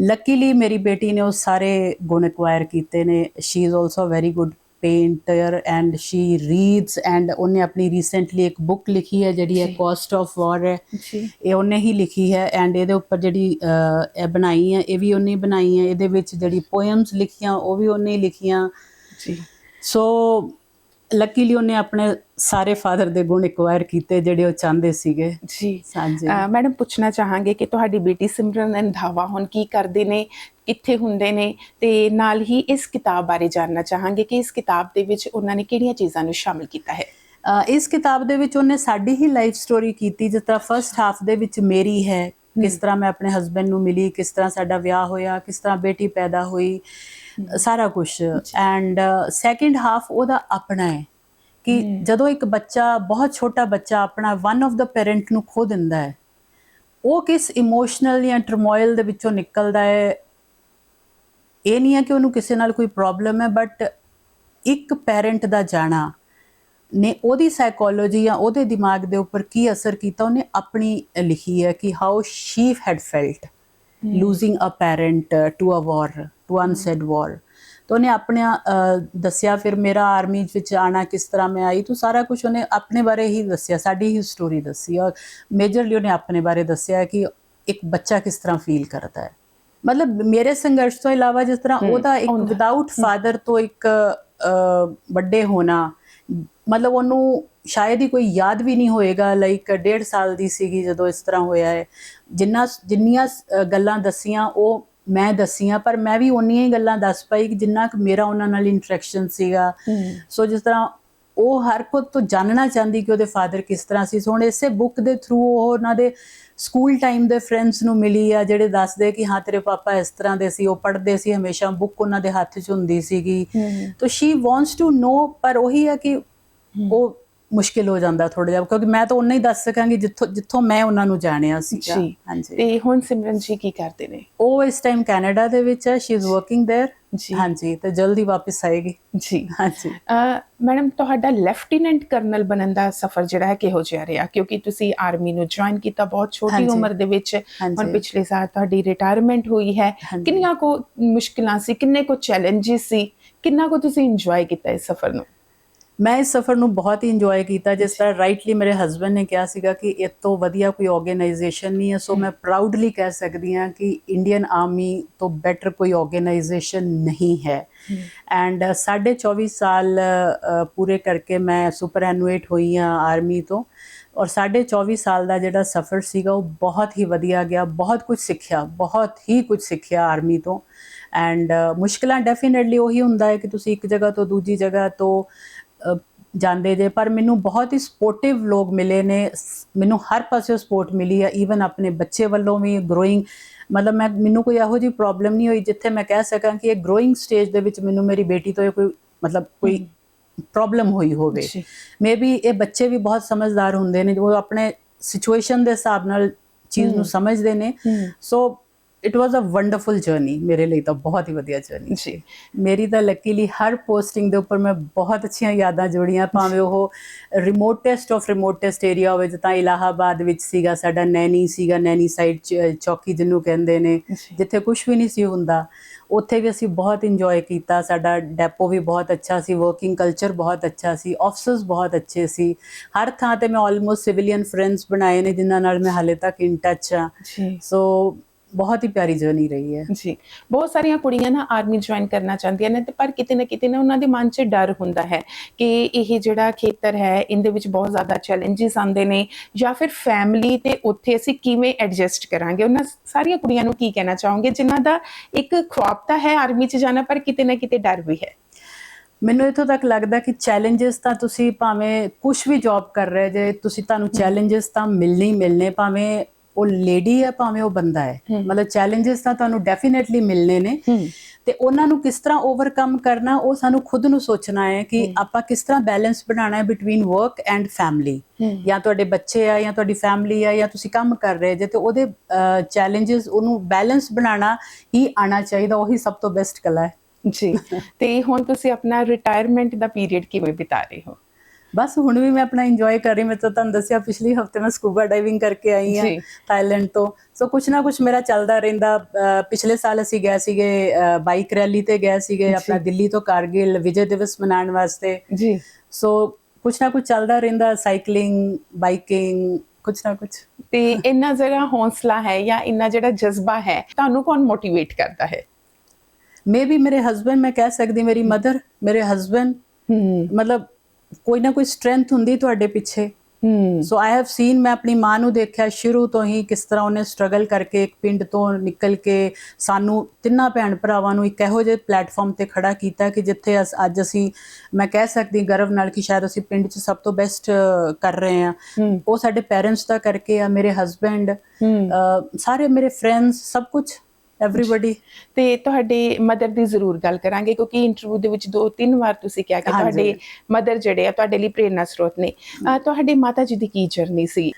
ਲੱਕੀਲੀ ਮੇਰੀ ਬੇਟੀ ਨੇ ਉਹ ਸਾਰੇ ਗੁਣ ਐਕਵਾਇਰ ਕੀਤੇ ਨੇ। She is also very good painter and she reads and ਉਹਨੇ ਆਪਣੀ ਰੀਸੈਂਟਲੀ ਇੱਕ ਬੁੱਕ ਲਿਖੀ ਹੈ ਜਿਹੜੀ ਹੈ। ਕਾਸਟ ਆਫ ਵਾਰ ਹੈ। ਇਹ ਉਹਨੇ ਹੀ ਲਿਖੀ ਹੈ ਐਂਡ ਇਹਦੇ ਉੱਪਰ ਜਿਹੜੀ ਇਹ ਬਣਾਈ ਹੈ ਇਹ ਵੀ ਉਹਨੇ ਬਣਾਈ ਹੈ। ਇਹਦੇ ਵਿੱਚ ਜਿਹੜੀ ਪੋਇਮਸ ਲਿਖੀਆਂ ਉਹ ਵੀ ਉਹਨੇ ਹੀ ਲਿਖੀਆਂ। ਜੀ। ਸੋ ਲੱਕੀਲੀ ਉਹਨੇ ਆਪਣੇ ਸਾਰੇ ਫਾਦਰ ਦੇ ਗੁਣ ਐਕਵਾਇਰ ਕੀਤੇ ਜਿਹੜੇ ਉਹ ਚਾਹੁੰਦੇ ਸੀਗੇ। ਜੀ। ਹਾਂਜੀ। ਮੈਡਮ ਪੁੱਛਣਾ ਚਾਹਾਂਗੇ ਕਿ ਤੁਹਾਡੀ ਬੇਟੀ ਸਿਮਰਨ ਰੰਧਾਵਾ ਹੁਣ ਕੀ ਕਰਦੇ ਨੇ ਕਿੱਥੇ ਹੁੰਦੇ ਨੇ ਤੇ ਨਾਲ ਹੀ ਇਸ ਕਿਤਾਬ ਬਾਰੇ ਜਾਨਣਾ ਚਾਹਾਂਗੇ ਕਿ ਇਸ ਕਿਤਾਬ ਦੇ ਵਿੱਚ ਉਹਨਾਂ ਨੇ ਕਿਹੜੀਆਂ ਚੀਜ਼ਾਂ ਨੂੰ ਸ਼ਾਮਿਲ ਕੀਤਾ ਹੈ? ਇਸ ਕਿਤਾਬ ਦੇ ਵਿੱਚ ਉਹਨੇ ਸਾਡੀ ਹੀ ਲਾਈਫ ਸਟੋਰੀ ਕੀਤੀ ਜਿਸ ਤਰ੍ਹਾਂ ਫਰਸਟ ਹਾਫ ਦੇ ਵਿੱਚ ਮੇਰੀ ਹੈ ਕਿਸ ਤਰ੍ਹਾਂ ਮੈਂ ਆਪਣੇ ਹਸਬੰਡ ਨੂੰ ਮਿਲੀ ਕਿਸ ਤਰ੍ਹਾਂ ਸਾਡਾ ਵਿਆਹ ਹੋਇਆ ਕਿਸ ਤਰ੍ਹਾਂ ਬੇਟੀ ਪੈਦਾ ਹੋਈ ਸਾਰਾ ਕੁਝ ਐਂਡ ਸੈਕਿੰਡ ਹਾਫ ਉਹਦਾ ਆਪਣਾ ਹੈ। ਕਿ ਜਦੋਂ ਇੱਕ ਬੱਚਾ ਬਹੁਤ ਛੋਟਾ ਬੱਚਾ ਆਪਣਾ ਵਨ ਆਫ ਦਾ ਪੈਰੈਂਟ ਨੂੰ ਖੋ ਦਿੰਦਾ ਹੈ ਉਹ ਕਿਸ ਇਮੋਸ਼ਨਲ ਜਾਂ ਟਰਮੋਇਲ ਦੇ ਵਿੱਚੋਂ ਨਿਕਲਦਾ ਹੈ ਇਹ ਨਹੀਂ ਹੈ ਕਿ ਉਹਨੂੰ ਕਿਸੇ ਨਾਲ ਕੋਈ ਪ੍ਰੋਬਲਮ ਹੈ ਬਟ ਇੱਕ ਪੈਰੈਂਟ ਦਾ ਜਾਣਾ ਨੇ ਉਹਦੀ ਸਾਈਕੋਲੋਜੀ ਜਾਂ ਉਹਦੇ ਦਿਮਾਗ ਦੇ ਉੱਪਰ ਕੀ ਅਸਰ ਕੀਤਾ ਉਹਨੇ ਆਪਣੀ ਲਿਖੀ ਹੈ ਕਿ how she had felt losing a parent to a war to unsaid war ਤਾਂ ਉਹਨੇ ਆਪਣੇ ਦੱਸਿਆ ਫਿਰ ਮੇਰਾ ਆਰਮੀ ਵਿੱਚ ਆਣਾ ਕਿਸ ਤਰ੍ਹਾਂ ਮੈਂ ਆਈ ਤਾਂ ਸਾਰਾ ਕੁਝ ਉਹਨੇ ਆਪਣੇ ਬਾਰੇ ਹੀ ਦੱਸਿਆ ਸਾਡੀ ਹੀ ਸਟੋਰੀ ਦੱਸੀ ਔਰ ਮੇਜਰਲੀ ਉਹਨੇ ਆਪਣੇ ਬਾਰੇ ਦੱਸਿਆ ਕਿ ਇੱਕ ਬੱਚਾ ਕਿਸ ਤਰ੍ਹਾਂ ਫੀਲ ਕਰਦਾ ਹੈ। ਮਤਲਬ ਮੇਰੇ ਸੰਘਰਸ਼ ਤੋਂ ਇਲਾਵਾ ਜਿਸ ਤਰ੍ਹਾਂ ਉਹਦਾ ਇੱਕ ਵਿਦਆਊਟ ਫਾਦਰ ਤੋਂ ਇੱਕ ਵੱਡੇ ਹੋਣਾ ਮਤਲਬ ਉਹਨੂੰ ਸ਼ਾਇਦ ਹੀ ਕੋਈ ਯਾਦ ਵੀ ਨਹੀਂ ਹੋਏਗਾ ਲਾਈਕ ਡੇਢ ਸਾਲ ਦੀ ਸੀਗੀ ਜਦੋਂ ਇਸ ਤਰ੍ਹਾਂ ਹੋਇਆ ਹੈ। ਜਿੰਨਾ ਜਿੰਨੀਆਂ ਗੱਲਾਂ ਦੱਸੀਆਂ ਉਹ ਮੈਂ ਦੱਸੀਆਂ ਪਰ ਮੈਂ ਵੀ ਉਨੀਆਂ ਹੀ ਗੱਲਾਂ ਦੱਸ ਪਾਈ ਕਿ ਜਿੰਨਾ ਕੁ ਮੇਰਾ ਉਹਨਾਂ ਨਾਲ ਇੰਟਰੈਕਸ਼ਨ ਸੀਗਾ। ਸੋ ਜਿਸ ਤਰ੍ਹਾਂ ਉਹ ਹਰ ਕੋਈ ਤੋਂ ਜਾਣਨਾ ਚਾਹੁੰਦੀ ਕਿ ਉਹਦੇ ਫਾਦਰ ਕਿਸ ਤਰ੍ਹਾਂ ਸੀ। ਸੋ ਹੁਣ ਇਸੇ ਬੁੱਕ ਦੇ ਥਰੂ ਉਹ ਉਹਨਾਂ ਦੇ ਸਕੂਲ ਟਾਈਮ ਦੇ ਫਰੈਂਡਸ ਨੂੰ ਮਿਲੀ ਆ ਜਿਹੜੇ ਦੱਸਦੇ ਕਿ ਹਾਂ ਤੇਰੇ ਪਾਪਾ ਇਸ ਤਰ੍ਹਾਂ ਦੇ ਸੀ ਉਹ ਪੜ੍ਹਦੇ ਸੀ ਹਮੇਸ਼ਾ ਬੁੱਕ ਉਹਨਾਂ ਦੇ ਹੱਥ 'ਚ ਹੁੰਦੀ ਸੀਗੀ। ਤੋ ਸ਼ੀ ਵਾਂਟਸ ਟੂ ਨੋ ਪਰ ਉਹੀ ਹੈ ਕਿ ਉਹ ਮੁਸ਼ਕਿਲ ਹੋ ਜਾਂਦਾ ਥੋੜਾ ਜਿਹਾ ਕਿਉਂਕਿ ਮੈਂ ਤਾਂ ਉਹਨਾਂ ਹੀ ਦੱਸ ਸਕਾਂਗੀ ਜਿੱਥੋਂ ਜਿੱਥੋਂ ਮੈਂ ਉਹਨਾਂ ਨੂੰ ਜਾਣਿਆ ਸੀਗਾ ਜੀ ਹਾਂਜੀ ਤੇ ਹੁਣ ਸਿਮਰਨ ਜੀ ਕੀ ਕਰਦੇ ਨੇ ਉਹ ਇਸ ਟਾਈਮ ਕੈਨੇਡਾ ਦੇ ਵਿੱਚ ਹੈ ਸ਼ੀ ਇਜ਼ ਵਰਕਿੰਗ देयर ਜੀ ਹਾਂਜੀ ਤੇ ਜਲਦੀ ਵਾਪਸ ਆਏਗੀ ਜੀ ਹਾਂਜੀ ਅਹ ਮੈਡਮ ਤੁਹਾਡਾ ਲੈਫਟੀਨੈਂਟ ਕਰਨਲ ਬਣਨ ਦਾ ਸਫ਼ਰ ਜਿਹੜਾ ਹੈ ਕਿਹੋ ਜਿਹਾ ਰਿਹਾ ਕਿਉਂਕਿ ਤੁਸੀਂ ਆਰਮੀ ਨੂੰ ਜੁਆਇਨ ਕੀਤਾ ਬਹੁਤ ਛੋਟੀ ਹਾਂਜੀ। ਉਮਰ ਦੇ ਵਿੱਚ ਹਾਂਜੀ। ਹੁਣ ਪਿਛਲੇ ਸਾਲ ਤੁਹਾਡੀ ਰਿਟਾਇਰਮੈਂਟ ਹੋਈ ਹੈ ਹਾਂਜੀ। ਕਿੰਨੀਆਂ ਕੋ ਮੁਸ਼ਕਿਲਾਂ ਸੀ ਕਿੰਨੇ ਕੋ ਚੈਲੰਜਸ ਸੀ ਕਿੰਨਾ ਕੋ ਤੁਸੀਂ ਇੰਜੋਏ ਕੀਤਾ ਇਸ ਸਫ਼ਰ ਨੂੰ ਮੈਂ ਇਸ ਸਫ਼ਰ ਨੂੰ ਬਹੁਤ ਹੀ ਇੰਜੋਏ ਕੀਤਾ ਜਿਸ ਤਰ੍ਹਾਂ ਰਾਈਟਲੀ ਮੇਰੇ ਹਸਬੰਡ ਨੇ ਕਿਹਾ ਸੀਗਾ ਕਿ ਇਹ ਤੋਂ ਵਧੀਆ ਕੋਈ ਆਰਗੇਨਾਈਜੇਸ਼ਨ ਨਹੀਂ ਹੈ ਸੋ ਮੈਂ ਪ੍ਰਾਊਡਲੀ ਕਹਿ ਸਕਦੀ ਹਾਂ ਕਿ ਇੰਡੀਅਨ ਆਰਮੀ ਤੋਂ ਬੈਟਰ ਕੋਈ ਆਰਗੇਨਾਈਜੇਸ਼ਨ ਨਹੀਂ ਹੈ। ਐਂਡ ਸਾਢੇ 24 ਸਾਲ ਪੂਰੇ ਕਰਕੇ ਮੈਂ ਸੁਪਰ ਐਨੂਏਟ ਹੋਈ ਹਾਂ ਆਰਮੀ ਤੋਂ ਔਰ ਸਾਢੇ 24 ਸਾਲ ਦਾ ਜਿਹੜਾ ਸਫ਼ਰ ਸੀਗਾ ਉਹ ਬਹੁਤ ਹੀ ਵਧੀਆ ਗਿਆ ਬਹੁਤ ਕੁਝ ਸਿੱਖਿਆ ਬਹੁਤ ਹੀ ਕੁਝ ਸਿੱਖਿਆ ਆਰਮੀ ਤੋਂ। ਐਂਡ ਮੁਸ਼ਕਲਾਂ ਡੈਫੀਨਿਟਲੀ ਉਹੀ ਹੁੰਦਾ ਹੈ ਕਿ ਤੁਸੀਂ ਇੱਕ ਜਗ੍ਹਾ ਤੋਂ ਦੂਜੀ ਜਗ੍ਹਾ ਤੋਂ ਜਾਂਦੇ ਜੇ ਪਰ ਮੈਨੂੰ ਬਹੁਤ ਹੀ ਸਪੋਰਟਿਵ ਲੋਕ ਮਿਲੇ ਨੇ। ਮੈਨੂੰ ਹਰ ਪਾਸੇ ਸਪੋਰਟ ਮਿਲੀ ਹੈ ਈਵਨ ਆਪਣੇ ਬੱਚੇ ਵੱਲੋਂ ਵੀ ਗਰੋਇੰਗ ਮਤਲਬ ਮੈਂ ਮੈਨੂੰ ਕੋਈ ਇਹੋ ਜਿਹੀ ਪ੍ਰੋਬਲਮ ਨਹੀਂ ਹੋਈ ਜਿੱਥੇ ਮੈਂ ਕਹਿ ਸਕਾਂ ਕਿ ਇਹ ਗਰੋਇੰਗ ਸਟੇਜ ਦੇ ਵਿੱਚ ਮੈਨੂੰ ਮੇਰੀ ਬੇਟੀ ਤੋਂ ਕੋਈ ਮਤਲਬ ਕੋਈ ਪ੍ਰੋਬਲਮ ਹੋਈ ਹੋਵੇ। ਜੀ। ਮੇਬੀ ਇਹ ਬੱਚੇ ਵੀ ਬਹੁਤ ਸਮਝਦਾਰ ਹੁੰਦੇ ਨੇ ਉਹ ਆਪਣੇ ਸਿਚੁਏਸ਼ਨ ਦੇ ਹਿਸਾਬ ਨਾਲ ਚੀਜ਼ ਨੂੰ ਸਮਝਦੇ ਨੇ। So it was a wonderful journey ਮੇਰੇ ਲਈ ਤਾਂ ਬਹੁਤ ਹੀ ਵਧੀਆ ਜਰਨੀ ਜੀ ਮੇਰੀ ਤਾਂ ਲੱਕੀਲੀ ਹਰ ਪੋਸਟਿੰਗ ਦੇ ਉੱਪਰ ਮੈਂ ਬਹੁਤ ਅੱਛੀਆਂ ਯਾਦਾਂ ਜੁੜੀਆਂ ਭਾਵੇਂ ਉਹ ਰਿਮੋਟੈਸਟ ਆਫ ਰਿਮੋਟੈਸਟ ਏਰੀਆ ਹੋਵੇ ਜਿੱਦਾਂ ਇਲਾਹਾਬਾਦ ਵਿੱਚ ਸੀਗਾ ਸਾਡਾ ਨੈਣੀ ਸੀਗਾ ਨੈਣੀ ਸਾਈਡ ਚੌਕੀ ਜਿਹਨੂੰ ਕਹਿੰਦੇ ਨੇ। ਜਿੱਥੇ ਕੁਝ ਵੀ ਨਹੀਂ ਸੀ ਹੁੰਦਾ ਉੱਥੇ ਵੀ ਅਸੀਂ ਬਹੁਤ ਇੰਜੋਏ ਕੀਤਾ ਸਾਡਾ ਡੈਪੋ ਵੀ ਬਹੁਤ ਅੱਛਾ ਸੀ ਵਰਕਿੰਗ ਕਲਚਰ ਬਹੁਤ ਅੱਛਾ ਸੀ ਆਫਿਸਰਸ ਬਹੁਤ ਅੱਛੇ ਸੀ ਹਰ ਥਾਂ ਤੇ ਮੈਂ ਆਲਮੋਸਟ ਸਿਵਿਲੀਅਨ ਫਰੈਂਡਸ ਬਣਾਏ ਨੇ ਜਿਨ੍ਹਾਂ ਨਾਲ ਮੈਂ ਹਾਲੇ ਤੱਕ ਇਨ ਟੱਚ ਆ ਸੋ ਬਹੁਤ ਹੀ ਪਿਆਰੀ ਜਰਨੀ ਰਹੀ ਹੈ। ਜੀ ਬਹੁਤ ਸਾਰੀਆਂ ਕੁੜੀਆਂ ਨਾ ਆਰਮੀ ਜੁਆਇਨ ਕਰਨਾ ਚਾਹੁੰਦੀਆਂ ਨੇ ਤੇ ਪਰ ਕਿਤੇ ਨਾ ਕਿਤੇ ਨਾ ਉਹਨਾਂ ਦੇ ਮਨ 'ਚ ਡਰ ਹੁੰਦਾ ਹੈ ਕਿ ਇਹ ਜਿਹੜਾ ਖੇਤਰ ਹੈ ਇਹਦੇ ਵਿੱਚ ਬਹੁਤ ਜ਼ਿਆਦਾ ਚੈਲੰਜਸ ਆਉਂਦੇ ਨੇ ਜਾਂ ਫਿਰ ਫੈਮਿਲੀ ਤੇ ਉੱਥੇ ਅਸੀਂ ਕਿਵੇਂ ਐਡਜਸਟ ਕਰਾਂਗੇ? ਉਹਨਾਂ ਸਾਰੀਆਂ ਕੁੜੀਆਂ ਨੂੰ ਕੀ ਕਹਿਣਾ ਚਾਹੋਗੇ? ਜਿਨ੍ਹਾਂ ਦਾ ਇੱਕ ਖੁਆਬ ਤਾਂ ਹੈ ਆਰਮੀ 'ਚ ਜਾਣਾ ਪਰ ਕਿਤੇ ਨਾ ਕਿਤੇ ਡਰ ਵੀ ਹੈ। ਮੈਨੂੰ ਇਥੋਂ ਤੱਕ ਲੱਗਦਾ ਕਿ ਚੈਲੰਜਸ ਤਾਂ ਤੁਸੀਂ ਭਾਵੇਂ ਕੁਝ ਵੀ ਜੌਬ ਕਰ ਰਹੇ ਜੇ ਤੁਸੀਂ ਤੁਹਾਨੂੰ ਚੈਲੰਜਸ ਤਾਂ ਮਿਲਣੇ ਹੀ ਮਿਲਨੇ ਭਾਵੇਂ ਉਹ ਲੇਡੀ ਹੈ ਭਾਵੇਂ ਉਹ ਬੰਦਾ ਹੈ। ਮਤਲਬ ਚੈਲੰਜਸ ਤਾਂ ਤੁਹਾਨੂੰ ਡੈਫੀਨਿਟਲੀ ਮਿਲਨੇ ਨੇ। ਤੇ ਉਹਨਾਂ ਨੂੰ ਕਿਸ ਤਰ੍ਹਾਂ ਓਵਰਕਮ ਕਰਨਾ ਉਹ ਸਾਨੂੰ ਖੁਦ ਨੂੰ ਸੋਚਣਾ ਹੈ ਕਿ ਆਪਾਂ ਕਿਸ ਤਰ੍ਹਾਂ ਬੈਲੈਂਸ ਬਣਾਉਣਾ ਹੈ ਬਿਟਵੀਨ ਵਰਕ ਐਂਡ ਫੈਮਿਲੀ ਜਾਂ ਤੁਹਾਡੇ ਬੱਚੇ ਆ ਜਾਂ ਤੁਹਾਡੀ ਫੈਮਿਲੀ ਆ ਜਾਂ ਤੁਸੀਂ ਕੰਮ ਕਰ ਰਹੇ ਜੇ ਤੇ ਉਹਦੇ ਚੈਲੰਜਸ ਉਹਨੂੰ ਬੈਲੈਂਸ ਬਣਾਉਣਾ ਹੀ ਆਣਾ ਚਾਹੀਦਾ ਉਹੀ ਸਭ ਤੋਂ ਬੈਸਟ ਕਲਾ ਹੈ। ਜੀ। ਤੇ ਹੁਣ ਤੁਸੀਂ ਆਪਣਾ ਰਿਟਾਇਰਮੈਂਟ ਦਾ ਪੀਰੀਅਡ ਕਿਵੇਂ ਬਿਤਾ ਰਹੇ ਹੋ? ਬਸ ਹੁਣ ਵੀ ਮੈਂ ਆਪਣਾ ਇੰਜੋਏ ਕਰ ਰਹੀ ਮੈਂ ਤਾਂ ਤੁਹਾਨੂੰ ਦੱਸਿਆ ਪਿਛਲੀ ਹਫ਼ਤੇ ਮੈਂ ਸਕੂਬਾ ਡਾਈਵਿੰਗ ਕਰਕੇ ਆਈ ਜੀ। ਥਾਈਲੈਂਡ ਤੋਂ। ਸੋ ਕੁਛ ਨਾ ਕੁਛ ਮੇਰਾ ਚੱਲਦਾ ਰਹਿੰਦਾ। ਪਿਛਲੇ ਸਾਲ ਅਸੀਂ ਗਏ ਸੀਗੇ ਬਾਈਕ ਰੈਲੀ ਤੇ ਗਏ ਸੀਗੇ ਆਪਣਾ ਦਿੱਲੀ ਤੋਂ ਕਾਰਗਿਲ ਵਿਜੇ ਦਿਵਸ ਮਨਾਉਣ ਵਾਸਤੇ। ਜੀ। ਸੋ ਕੁਛ ਨਾ ਕੁਛ ਚੱਲਦਾ ਰਹਿੰਦਾ ਸਾਈਕਲਿੰਗ ਬਾਈਕਿੰਗ ਕੁਛ ਨਾ ਕੁਛ। ਤੇ ਇੰਨਾ ਜਿਹੜਾ ਹੌਸਲਾ ਹੈ ਜਾਂ ਇੰਨਾ ਜਿਹੜਾ ਜਜ਼ਬਾ ਹੈ ਤੁਹਾਨੂੰ ਕੌਣ ਮੋਟੀਵੇਟ ਕਰਦਾ ਹੈ? ਮੇ ਵੀ ਮੇਰੇ ਹਸਬੰਡ ਮੈਂ ਕਹਿ ਸਕਦੀ ਮੇਰੀ ਮਦਰ ਮੇਰੇ ਹਸਬੰਡ ਮਤਲਬ ਕੋਈ ਨਾ ਕੋਈ ਸਟਰੈਂਥ ਹੁੰਦੀ ਤੁਹਾਡੇ ਪਿੱਛੇ। ਹੂੰ। ਸੋ ਆਈ ਹੈਵ ਸੀਨ ਮੈਂ ਆਪਣੀ ਮਾਂ ਨੂੰ ਦੇਖਿਆ ਸ਼ੁਰੂ ਤੋਂ ਹੀ ਕਿਸ ਤਰ੍ਹਾਂ ਉਹਨੇ ਸਟਰਗਲ ਕਰਕੇ ਇੱਕ ਪਿੰਡ ਤੋਂ ਨਿਕਲ ਕੇ ਸਾਨੂੰ ਤਿੰਨਾਂ ਭੈਣ ਭਰਾਵਾਂ ਨੂੰ ਇੱਕ ਇਹੋ ਜਿਹੇ ਪਲੇਟਫਾਰਮ ਤੇ ਖੜਾ ਕੀਤਾ ਕਿ ਜਿੱਥੇ ਅੱਜ ਅਸੀਂ ਮੈਂ ਕਹਿ ਸਕਦੀ ਗਰਵ ਨਾਲ ਕਿ ਸ਼ਾਇਦ ਅਸੀਂ ਪਿੰਡ 'ਚ ਸਭ ਤੋਂ ਬੈਸਟ ਕਰ ਰਹੇ ਹਾਂ। ਉਹ ਸਾਡੇ ਪੇਰੈਂਟਸ ਦਾ ਕਰਕੇ ਆ ਮੇਰੇ ਹਸਬੰਡ ਸਾਰੇ ਮੇਰੇ ਫਰੈਂਡਸ ਸਭ ਕੁਝ ਐਵਰੀਬਾਡੀ ਤੇ ਤੁਹਾਡੇ ਮਦਰ ਦੀ ਜ਼ਰੂਰ ਗੱਲ ਕਰਾਂਗੇ ਕਿਉਂਕਿ ਇੰਟਰਵਿਊ ਦੇ ਵਿੱਚ ਦੋ ਤਿੰਨ ਵਾਰ ਤੁਸੀਂ ਕਿਹਾ ਕਿ। ਤੁਹਾਡੇ ਮਦਰ ਜਿਹੜੇ ਆ ਤੁਹਾਡੇ ਲਈ ਪ੍ਰੇਰਨਾ ਸਰੋਤ ਨੇ। ਤੁਹਾਡੇ ਮਾਤਾ ਜੀ ਦੀ ਕੀ ਜਰਨੀ ਸੀ?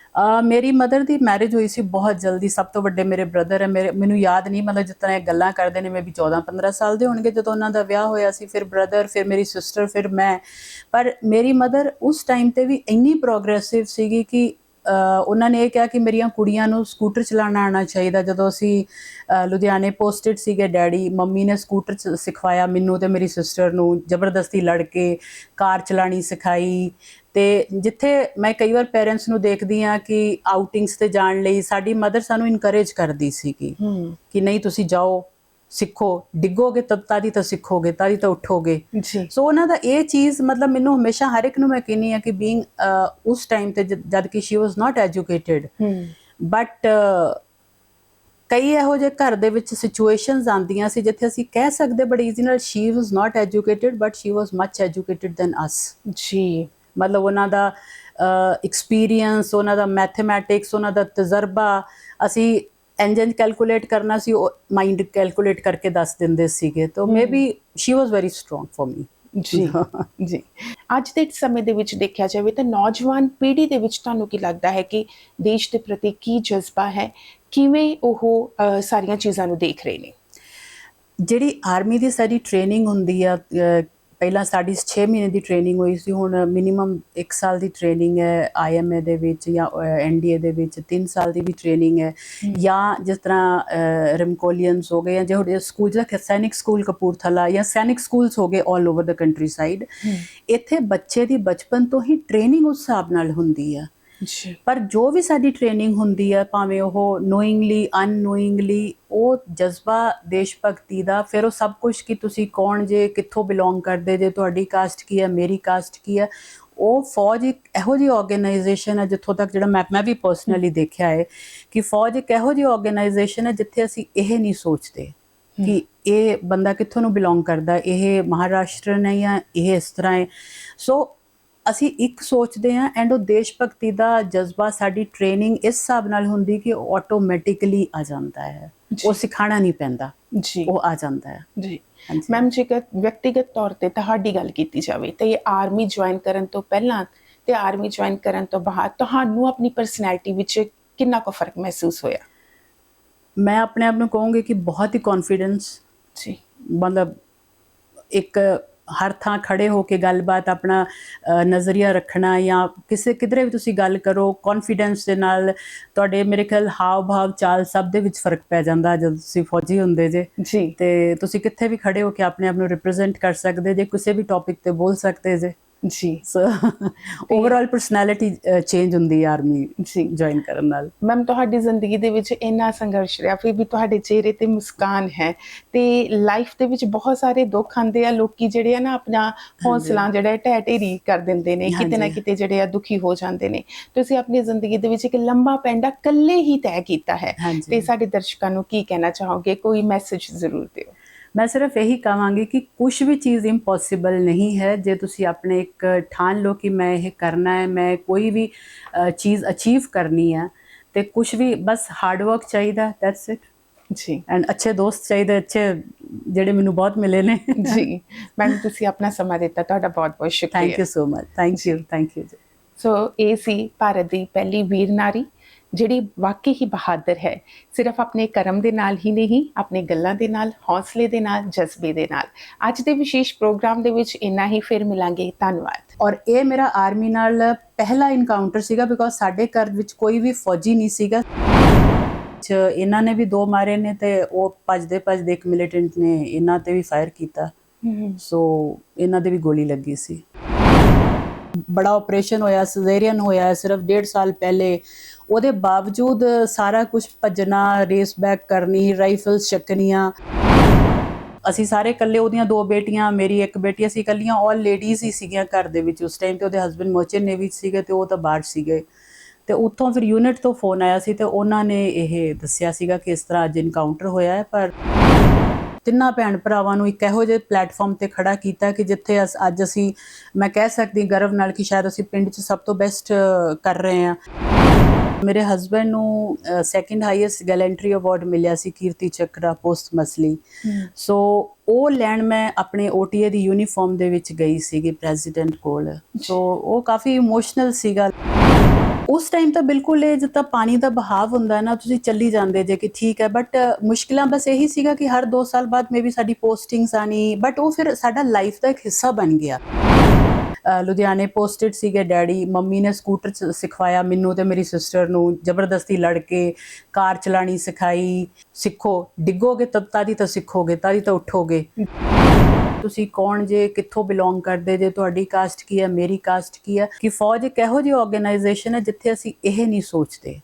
ਮੇਰੀ ਮਦਰ ਦੀ ਮੈਰਿਜ ਹੋਈ ਸੀ ਬਹੁਤ ਜਲਦੀ ਸਭ ਤੋਂ ਵੱਡੇ ਮੇਰੇ ਬ੍ਰਦਰ ਹੈ ਮੇਰੇ ਮੈਨੂੰ ਯਾਦ ਨਹੀਂ ਮਤਲਬ ਤਰ੍ਹਾਂ ਇਹ ਗੱਲਾਂ ਕਰਦੇ ਨੇ ਮੈਂ ਵੀ 14 15 ਸਾਲ ਦੇ ਹੋਣਗੇ ਜਦੋਂ ਉਹਨਾਂ ਦਾ ਵਿਆਹ ਹੋਇਆ ਸੀ ਫਿਰ ਬ੍ਰਦਰ ਫਿਰ ਮੇਰੀ ਸਿਸਟਰ ਫਿਰ ਮੈਂ। ਪਰ ਮੇਰੀ ਮਦਰ ਉਸ ਟਾਈਮ ਤੇ ਵੀ ਇੰਨੀ ਪ੍ਰੋਗਰੈਸਿਵ ਸੀਗੀ ਕਿ ਉਹਨਾਂ ਨੇ ਇਹ ਕਿਹਾ ਕਿ ਮੇਰੀਆਂ ਕੁੜੀਆਂ ਨੂੰ ਸਕੂਟਰ ਚਲਾਉਣਾ ਆਉਣਾ ਚਾਹੀਦਾ। ਜਦੋਂ ਅਸੀਂ ਲੁਧਿਆਣੇ ਪੋਸਟਡ ਸੀਗੇ ਡੈਡੀ ਮੰਮੀ ਨੇ ਸਕੂਟਰ ਸਿਖਵਾਇਆ ਮੈਨੂੰ ਤੇ ਮੇਰੀ ਸਿਸਟਰ ਨੂੰ। ਜ਼ਬਰਦਸਤੀ ਲੜ ਕੇ ਕਾਰ ਚਲਾਣੀ ਸਿਖਾਈ। ਤੇ ਜਿੱਥੇ ਮੈਂ ਕਈ ਵਾਰ ਪੇਰੈਂਟਸ ਨੂੰ ਦੇਖਦੀ ਆ ਕਿ ਆਊਟਿੰਗਸ ਤੇ ਜਾਣ ਲਈ ਸਾਡੀ ਮਦਰ ਸਾਨੂੰ ਇਨਕਰੇਜ ਕਰਦੀ ਸੀਗੀ ਕਿ ਨਹੀਂ ਤੁਸੀਂ ਜਾਓ। ਸਿੱਖੋ ਡਿੱਗੋਗੇ ਤਦ ਤਾਦੀ ਤਾਂ ਸਿੱਖੋਗੇ ਤਾਦੀ ਤਾਂ ਉੱਠੋਗੇ। ਸੋ ਉਹਨਾਂ ਦਾ ਇਹ ਚੀਜ਼ ਮਤਲਬ ਮੈਨੂੰ ਹਮੇਸ਼ਾ ਹਰ ਇੱਕ ਨੂੰ ਮੈਂ ਕਹਿੰਨੀ ਆ ਕਿ ਬੀਇੰਗ ਉਸ ਟਾਈਮ ਤੇ ਜਦ ਕਿ she was not educated but ਕਈ ਇਹੋ ਜਿਹੇ ਘਰ ਦੇ ਵਿੱਚ ਸਿਚੁਏਸ਼ਨਸ ਆਉਂਦੀਆਂ ਸੀ ਜਿੱਥੇ ਅਸੀਂ ਕਹਿ ਸਕਦੇ ਬੜੀ ਈਜ਼ੀ ਨਾਲ she was not educated but she was much educated than us ਜੀ। ਮਤਲਬ ਉਹਨਾਂ ਦਾ ਐਕਸਪੀਰੀਅੰਸ ਉਹਨਾਂ ਦਾ ਮੈਥਮੈਟਿਕਸ ਉਹਨਾਂ ਦਾ ਤਜਰਬਾ ਅਸੀਂ ਇੰਜਨ ਕੈਲਕੂਲੇਟ ਕਰਨਾ ਸੀ ਉਹ ਮਾਈਂਡ ਕੈਲਕੂਲੇਟ ਕਰਕੇ ਦੱਸ ਦਿੰਦੇ ਸੀਗੇ ਤਾਂ maybe she was very strong for me ਜੀ ਜੀ ਅੱਜ ਦੇ ਸਮੇਂ ਦੇ ਵਿੱਚ ਦੇਖਿਆ ਜਾਵੇ ਤਾਂ ਨੌਜਵਾਨ ਪੀੜ੍ਹੀ ਦੇ ਵਿੱਚ ਤੁਹਾਨੂੰ ਕੀ ਲੱਗਦਾ ਹੈ ਕਿ ਦੇਸ਼ ਦੇ ਪ੍ਰਤੀ ਕੀ ਜਜ਼ਬਾ ਹੈ ਕਿਵੇਂ ਉਹ ਸਾਰੀਆਂ ਚੀਜ਼ਾਂ ਨੂੰ ਦੇਖ ਰਹੇ ਨੇ ਜਿਹੜੀ ਆਰਮੀ ਦੀ ਸਾਡੀ ਟ੍ਰੇਨਿੰਗ ਹੁੰਦੀ ਆ ਪਹਿਲਾਂ ਸਾਡੀ 6 ਮਹੀਨੇ ਦੀ ਟ੍ਰੇਨਿੰਗ ਹੋਈ ਸੀ ਹੁਣ ਮਿਨੀਮਮ 1 ਸਾਲ ਦੀ ਟ੍ਰੇਨਿੰਗ ਹੈ ਆਈਐਮਏ ਦੇ ਵਿੱਚ ਜਾਂ ਐਨਡੀਏ ਦੇ ਵਿੱਚ 3 ਸਾਲ ਦੀ ਵੀ ਟ੍ਰੇਨਿੰਗ ਹੈ। ਜਾਂ ਜਿਸ ਤਰ੍ਹਾਂ ਰਿਮਕੋਲੀਅਨਸ ਹੋ ਗਏ ਜਾਂ ਜਿਹੜੇ ਸਕੂਲ ਜਿਹੜਾ ਸੈਨਿਕ ਸਕੂਲ ਕਪੂਰਥਲਾ ਜਾਂ ਸੈਨਿਕ ਸਕੂਲਸ ਹੋ ਗਏ 올 ਓਵਰ ਦ ਕੰਟਰੀ ਸਾਈਡ ਇੱਥੇ ਬੱਚੇ ਦੀ ਬਚਪਨ ਤੋਂ ਹੀ ਟ੍ਰੇਨਿੰਗ ਉਸ ਹਿਸਾਬ ਨਾਲ ਹੁੰਦੀ ਆ। ਜੀ। ਪਰ ਜੋ ਵੀ ਸਾਡੀ ਟ੍ਰੇਨਿੰਗ ਹੁੰਦੀ ਹੈ ਭਾਵੇਂ ਉਹ ਨੋਇੰਗਲੀ ਅਨਨੋਇੰਗਲੀ ਉਹ ਜਜ਼ਬਾ ਦੇਸ਼ ਭਗਤੀ ਦਾ ਫਿਰ ਉਹ ਸਭ ਕੁਝ ਕਿ ਤੁਸੀਂ ਕੌਣ ਜੇ ਕਿੱਥੋਂ ਬਿਲੋਂਗ ਕਰਦੇ ਜੇ ਤੁਹਾਡੀ ਕਾਸਟ ਕੀ ਹੈ ਮੇਰੀ ਕਾਸਟ ਕੀ ਹੈ ਉਹ ਫੌਜ ਇੱਕ ਇਹੋ ਜਿਹੀ ਆਰਗੇਨਾਈਜੇਸ਼ਨ ਹੈ ਜਿੱਥੋਂ ਤੱਕ ਜਿਹੜਾ ਮੈਂ ਮੈਂ ਵੀ ਪਰਸਨਲੀ ਦੇਖਿਆ ਹੈ ਕਿ ਫੌਜ ਇੱਕ ਇਹੋ ਜਿਹੀ ਆਰਗੇਨਾਈਜੇਸ਼ਨ ਹੈ ਜਿੱਥੇ ਅਸੀਂ ਇਹ ਨਹੀਂ ਸੋਚਦੇ ਕਿ ਇਹ ਬੰਦਾ ਕਿੱਥੋਂ ਨੂੰ ਬਿਲੋਂਗ ਕਰਦਾ ਇਹ ਮਹਾਰਾਸ਼ਟਰਨ ਹੈ ਜਾਂ ਇਹ ਇਸ ਤਰ੍ਹਾਂ ਹੈ। ਸੋ ਅਸੀਂ ਇੱਕ ਸੋਚਦੇ ਹਾਂ ਐਂਡ ਉਹ ਦੇਸ਼ ਭਗਤੀ ਦਾ ਜਜ਼ਬਾ ਸਾਡੀ ਟ੍ਰੇਨਿੰਗ ਇਸ ਹਿਸਾਬ ਨਾਲ ਹੁੰਦੀ ਕਿ ਉਹ ਆਟੋਮੈਟਿਕਲੀ ਆ ਜਾਂਦਾ ਹੈ। ਉਹ ਸਿਖਾਣਾ ਨਹੀਂ ਪੈਂਦਾ। ਜੀ। ਉਹ ਆ ਜਾਂਦਾ ਹੈ। ਜੀ। ਮੈਮ ਜੇਕਰ ਵਿਅਕਤੀਗਤ ਤੌਰ ਤੇ ਤੁਹਾਡੀ ਗੱਲ ਕੀਤੀ ਜਾਵੇ ਤਾਂ ਇਹ ਆਰਮੀ ਜੁਆਇਨ ਕਰਨ ਤੋਂ ਪਹਿਲਾਂ ਤੇ ਆਰਮੀ ਜੁਆਇਨ ਕਰਨ ਤੋਂ ਬਾਅਦ ਤੁਹਾਨੂੰ ਆਪਣੀ ਪਰਸਨੈਲਿਟੀ ਵਿੱਚ ਕਿੰਨਾ ਕੁ ਫ਼ਰਕ ਮਹਿਸੂਸ ਹੋਇਆ? ਮੈਂ ਆਪਣੇ ਆਪ ਨੂੰ ਕਹੂੰਗੀ ਕਿ ਬਹੁਤ ਹੀ ਕੌਨਫੀਡੈਂਸ ਜੀ। ਮਤਲਬ ਇੱਕ ਹਰ ਥਾਂ ਖੜੇ ਹੋ ਕੇ ਗੱਲਬਾਤ ਆਪਣਾ ਨਜ਼ਰੀਆ ਰੱਖਣਾ ਜਾਂ ਕਿਸੇ ਕਿਧਰੇ ਵੀ ਤੁਸੀਂ ਗੱਲ ਕਰੋ ਕੌਨਫੀਡੈਂਸ ਦੇ ਨਾਲ ਤੁਹਾਡੇ ਮੇਰੇ ਖਿਆਲ ਹਾਵ ਭਾਵ ਚਾਲ ਸਭ ਦੇ ਵਿੱਚ ਫ਼ਰਕ ਪੈ ਜਾਂਦਾ ਜਦੋਂ ਤੁਸੀਂ ਫੌਜੀ ਹੁੰਦੇ ਜੇ। ਜੀ। ਤੇ ਤੁਸੀਂ ਕਿੱਥੇ ਵੀ ਖੜੇ ਹੋ ਕੇ ਆਪਣੇ ਆਪ ਨੂੰ ਰਿਪਰੈਜ਼ੈਂਟ ਕਰ ਸਕਦੇ ਜੇ ਕਿਸੇ ਵੀ ਟੌਪਿਕ ਤੇ ਬੋਲ ਸਕਦੇ ਜੇ। ਜੀ। ਸੋ ਓਵਰਆਲ ਪਰਸਨੈਲਿਟੀ ਚੇਂਜ ਹੁੰਦੀ ਹੈ ਆਰਮੀ ਜੀ ਜੁਆਇਨ ਕਰਨ ਨਾਲ। ਮੈਮ ਤੁਹਾਡੀ ਜ਼ਿੰਦਗੀ ਦੇ ਵਿੱਚ ਇੰਨਾ ਸੰਘਰਸ਼ ਰਿਹਾ ਫਿਰ ਵੀ ਤੁਹਾਡੇ ਚਿਹਰੇ ਤੇ ਮੁਸਕਾਨ ਹੈ। ਤੇ ਲਾਈਫ ਦੇ ਵਿੱਚ ਬਹੁਤ ਸਾਰੇ ਦੁੱਖ ਆਉਂਦੇ ਆ ਲੋਕੀ ਜਿਹੜੇ ਆ ਨਾ ਆਪਣਾ ਹੌਸਲਾ ਜਿਹੜਾ ਢਹਿ ਢੇਰੀ ਕਰ ਦਿੰਦੇ ਨੇ ਕਿਤੇ ਨਾ। ਕਿਤੇ ਜਿਹੜੇ ਆ ਦੁਖੀ ਹੋ ਜਾਂਦੇ ਨੇ। ਤੁਸੀਂ ਆਪਣੀ ਜ਼ਿੰਦਗੀ ਦੇ ਵਿੱਚ ਇੱਕ ਲੰਬਾ ਪੈਂਡਾ ਇਕੱਲੇ ਹੀ ਤੈਅ ਕੀਤਾ ਹੈ। ਤੇ ਸਾਡੇ ਦਰਸ਼ਕਾਂ ਨੂੰ ਕੀ ਕਹਿਣਾ ਚਾਹੋਗੇ? ਕੋਈ ਮੈਸੇਜ ਜ਼ਰੂਰ ਦਿਓ। ਮੈਂ ਸਿਰਫ ਇਹੀ ਕਹਾਂਗੀ ਕਿ ਕੁਝ ਵੀ ਚੀਜ਼ ਇੰਪੋਸੀਬਲ ਨਹੀਂ ਹੈ। ਜੇ ਤੁਸੀਂ ਆਪਣੇ ਇੱਕ ਠਾਣ ਲਓ ਕਿ ਮੈਂ ਇਹ ਕਰਨਾ ਹੈ ਮੈਂ ਕੋਈ ਵੀ ਚੀਜ਼ ਅਚੀਵ ਕਰਨੀ ਹੈ ਤੇ ਕੁਝ ਵੀ ਬਸ ਹਾਰਡ ਵਰਕ ਚਾਹੀਦਾ ਦੈਟਸ ਇਟ ਜੀ। ਐਂਡ ਅੱਛੇ ਦੋਸਤ ਚਾਹੀਦੇ ਅੱਛੇ ਜਿਹੜੇ ਮੈਨੂੰ ਬਹੁਤ ਮਿਲੇ ਨੇ। ਜੀ। ਮੈਮ ਤੁਸੀਂ ਆਪਣਾ ਸਮਾਂ ਦਿੱਤਾ ਤੁਹਾਡਾ ਬਹੁਤ ਬਹੁਤ ਸ਼ੁਕਰੀਆ। Thank you so much thank you thank you so ਇਹ ਸੀ ਭਾਰਤ ਦੀ ਪਹਿਲੀ ਵੀਰ ਨਾਰੀ। ਜਿਹੜੀ ਵਾਕਈ ਹੀ ਬਹਾਦਰ ਹੈ ਸਿਰਫ ਆਪਣੇ ਕਰਮ ਦੇ ਨਾਲ ਹੀ ਨਹੀਂ ਆਪਣੇ ਗੱਲਾਂ ਦੇ ਨਾਲ ਹੌਸਲੇ ਦੇ ਨਾਲ ਜਜ਼ਬੇ ਦੇ ਨਾਲ। ਅੱਜ ਦੇ ਵਿਸ਼ੇਸ਼ ਪ੍ਰੋਗਰਾਮ ਦੇ ਵਿੱਚ ਇੰਨਾ ਹੀ ਫਿਰ ਮਿਲਾਂਗੇ। ਧੰਨਵਾਦ। ਔਰ ਇਹ ਮੇਰਾ ਆਰਮੀ ਨਾਲ ਪਹਿਲਾ ਇਨਕਾਊਂਟਰ ਸੀਗਾ ਬਿਕੋਜ਼ ਸਾਡੇ ਘਰ ਵਿੱਚ ਕੋਈ ਵੀ ਫੌਜੀ ਨਹੀਂ ਸੀਗਾ। ਚ ਇਹਨਾਂ ਨੇ ਵੀ ਦੋ ਮਾਰੇ ਨੇ ਤੇ ਉਹ ਭੱਜਦੇ ਭੱਜਦੇ ਇੱਕ ਮਿਲੀਟੈਂਟ ਨੇ ਇਹਨਾਂ ਤੇ ਵੀ ਫਾਇਰ ਕੀਤਾ। ਸੋ ਇਹਨਾਂ ਦੇ ਵੀ ਗੋਲੀ ਲੱਗੀ ਸੀ। ਬੜਾ ਆਪਰੇਸ਼ਨ ਹੋਇਆ ਸਿਜ਼ੇਰੀਅਨ ਹੋਇਆ ਸਿਰਫ ਡੇਢ ਸਾਲ ਪਹਿਲੇ ਉਹਦੇ ਬਾਵਜੂਦ ਸਾਰਾ ਕੁਝ ਭੱਜਣਾ ਰੇਸ ਬੈਕ ਕਰਨੀ ਰਾਈਫਲਸ ਚੱਕਣੀਆਂ। ਅਸੀਂ ਸਾਰੇ ਇਕੱਲੇ ਉਹਦੀਆਂ ਦੋ ਬੇਟੀਆਂ, ਮੇਰੀ ਇੱਕ ਬੇਟੀ, ਅਸੀਂ ਇਕੱਲੀਆਂ ਆਲ ਲੇਡੀਜ਼ ਹੀ ਸੀਗੀਆਂ ਘਰ ਦੇ ਵਿੱਚ ਉਸ ਟਾਈਮ ਤੇ ਉਹਦੇ ਹਸਬੰਡ ਮਰਚੈਂਟ ਨੇਵੀ 'ਚ ਸੀਗੇ ਤੇ ਉਹ ਤਾਂ ਬਾਹਰ ਸੀਗੇ। ਤੇ ਉੱਥੋਂ ਫਿਰ ਯੂਨਿਟ ਤੋਂ ਫੋਨ ਆਇਆ ਸੀ ਤੇ ਉਹਨਾਂ ਨੇ ਇਹ ਦੱਸਿਆ ਸੀਗਾ ਕਿ ਇਸ ਤਰ੍ਹਾਂ ਅੱਜ ਇਨਕਾਊਂਟਰ ਹੋਇਆ ਹੈ, ਪਰ ਤਿੰਨਾਂ ਭੈਣ ਭਰਾਵਾਂ ਨੂੰ ਇੱਕ ਇਹੋ ਜਿਹੇ ਪਲੇਟਫਾਰਮ ਤੇ ਖੜਾ ਕੀਤਾ ਕਿ ਜਿੱਥੇ ਅਸ- ਅੱਜ ਅਸੀਂ, ਮੈਂ ਕਹਿ ਸਕਦੀ ਗਰਵ ਨਾਲ ਕਿ ਸ਼ਾਇਦ ਅਸੀਂ ਪਿੰਡ 'ਚ ਸਭ ਤੋਂ ਬੈਸਟ ਕਰ ਰਹੇ ਹਾਂ। ਮੇਰੇ ਹਸਬੰਡ ਨੂੰ ਸੈਕੰਡ ਹਾਈਐਸਟ ਗੈਲੈਂਟਰੀ ਅਵਾਰਡ ਮਿਲਿਆ ਸੀ ਕੀਰਤੀ ਚੱਕਰਾ ਪੋਸਟ ਮਸਲੀ ਸੋ ਉਹ ਲੈਣ ਮੈਂ ਆਪਣੇ OTA ਦੀ ਯੂਨੀਫਾਰਮ ਦੇ ਵਿੱਚ ਗਈ ਸੀਗੀ ਪ੍ਰੈਜ਼ੀਡੈਂਟ ਕੋਲ। ਸੋ ਉਹ ਕਾਫੀ ਇਮੋਸ਼ਨਲ ਸੀਗਾ। ਉਸ ਟਾਈਮ ਤਾਂ ਬਿਲਕੁਲ ਇਹ ਜਿੱਦਾਂ ਪਾਣੀ ਦਾ ਬਹਾਵ ਹੁੰਦਾ ਹੈ ਨਾ ਤੁਸੀਂ ਚੱਲੀ ਜਾਂਦੇ ਜੇ ਕਿ ਠੀਕ ਹੈ ਬਟ ਮੁਸ਼ਕਿਲਾਂ ਬਸ ਇਹੀ ਸੀਗਾ ਕਿ ਹਰ 2 ਸਾਲ ਬਾਅਦ ਮੇਬੀ ਸਾਡੀ ਪੋਸਟਿੰਗਸ ਆਣੀ ਬਟ ਉਹ ਫਿਰ ਸਾਡਾ ਲਾਈਫ ਦਾ ਇੱਕ ਹਿੱਸਾ ਬਣ ਗਿਆ। ਲੁਧਿਆਣੇ ਪੋਸਟਡ ਸੀਗੇ ਡੈਡੀ, ਮੰਮੀ ਨੇ ਸਕੂਟਰ ਚ ਸਿਖਵਾਇਆ ਮੈਨੂੰ ਤੇ ਮੇਰੀ ਸਿਸਟਰ ਨੂੰ, ਜ਼ਬਰਦਸਤੀ ਲੜ ਕੇ ਕਾਰ ਚਲਾਣੀ ਸਿਖਾਈ, ਸਿੱਖੋ, ਡਿੱਗੋਗੇ ਤਦ ਤਾਦੀ ਤਾਂ ਸਿੱਖੋਗੇ, ਤਾਦੀ ਤਾਂ ਉੱਠੋਗੇ। ਤੁਸੀਂ ਕੌਣ ਜੇ, ਕਿੱਥੋਂ ਬਿਲੋਂਗ ਕਰਦੇ ਜੇ, ਤੁਹਾਡੀ ਕਾਸਟ ਕੀ ਹੈ, ਮੇਰੀ ਕਾਸਟ ਕੀ ਹੈ? ਕਿ ਫੌਜ ਇੱਕ ਇਹੋ ਜਿਹੀ ਆਰਗੇਨਾਈਜੇਸ਼ਨ ਹੈ ਜਿੱਥੇ ਅਸੀਂ ਇਹ ਨਹੀਂ ਸੋਚਦੇ।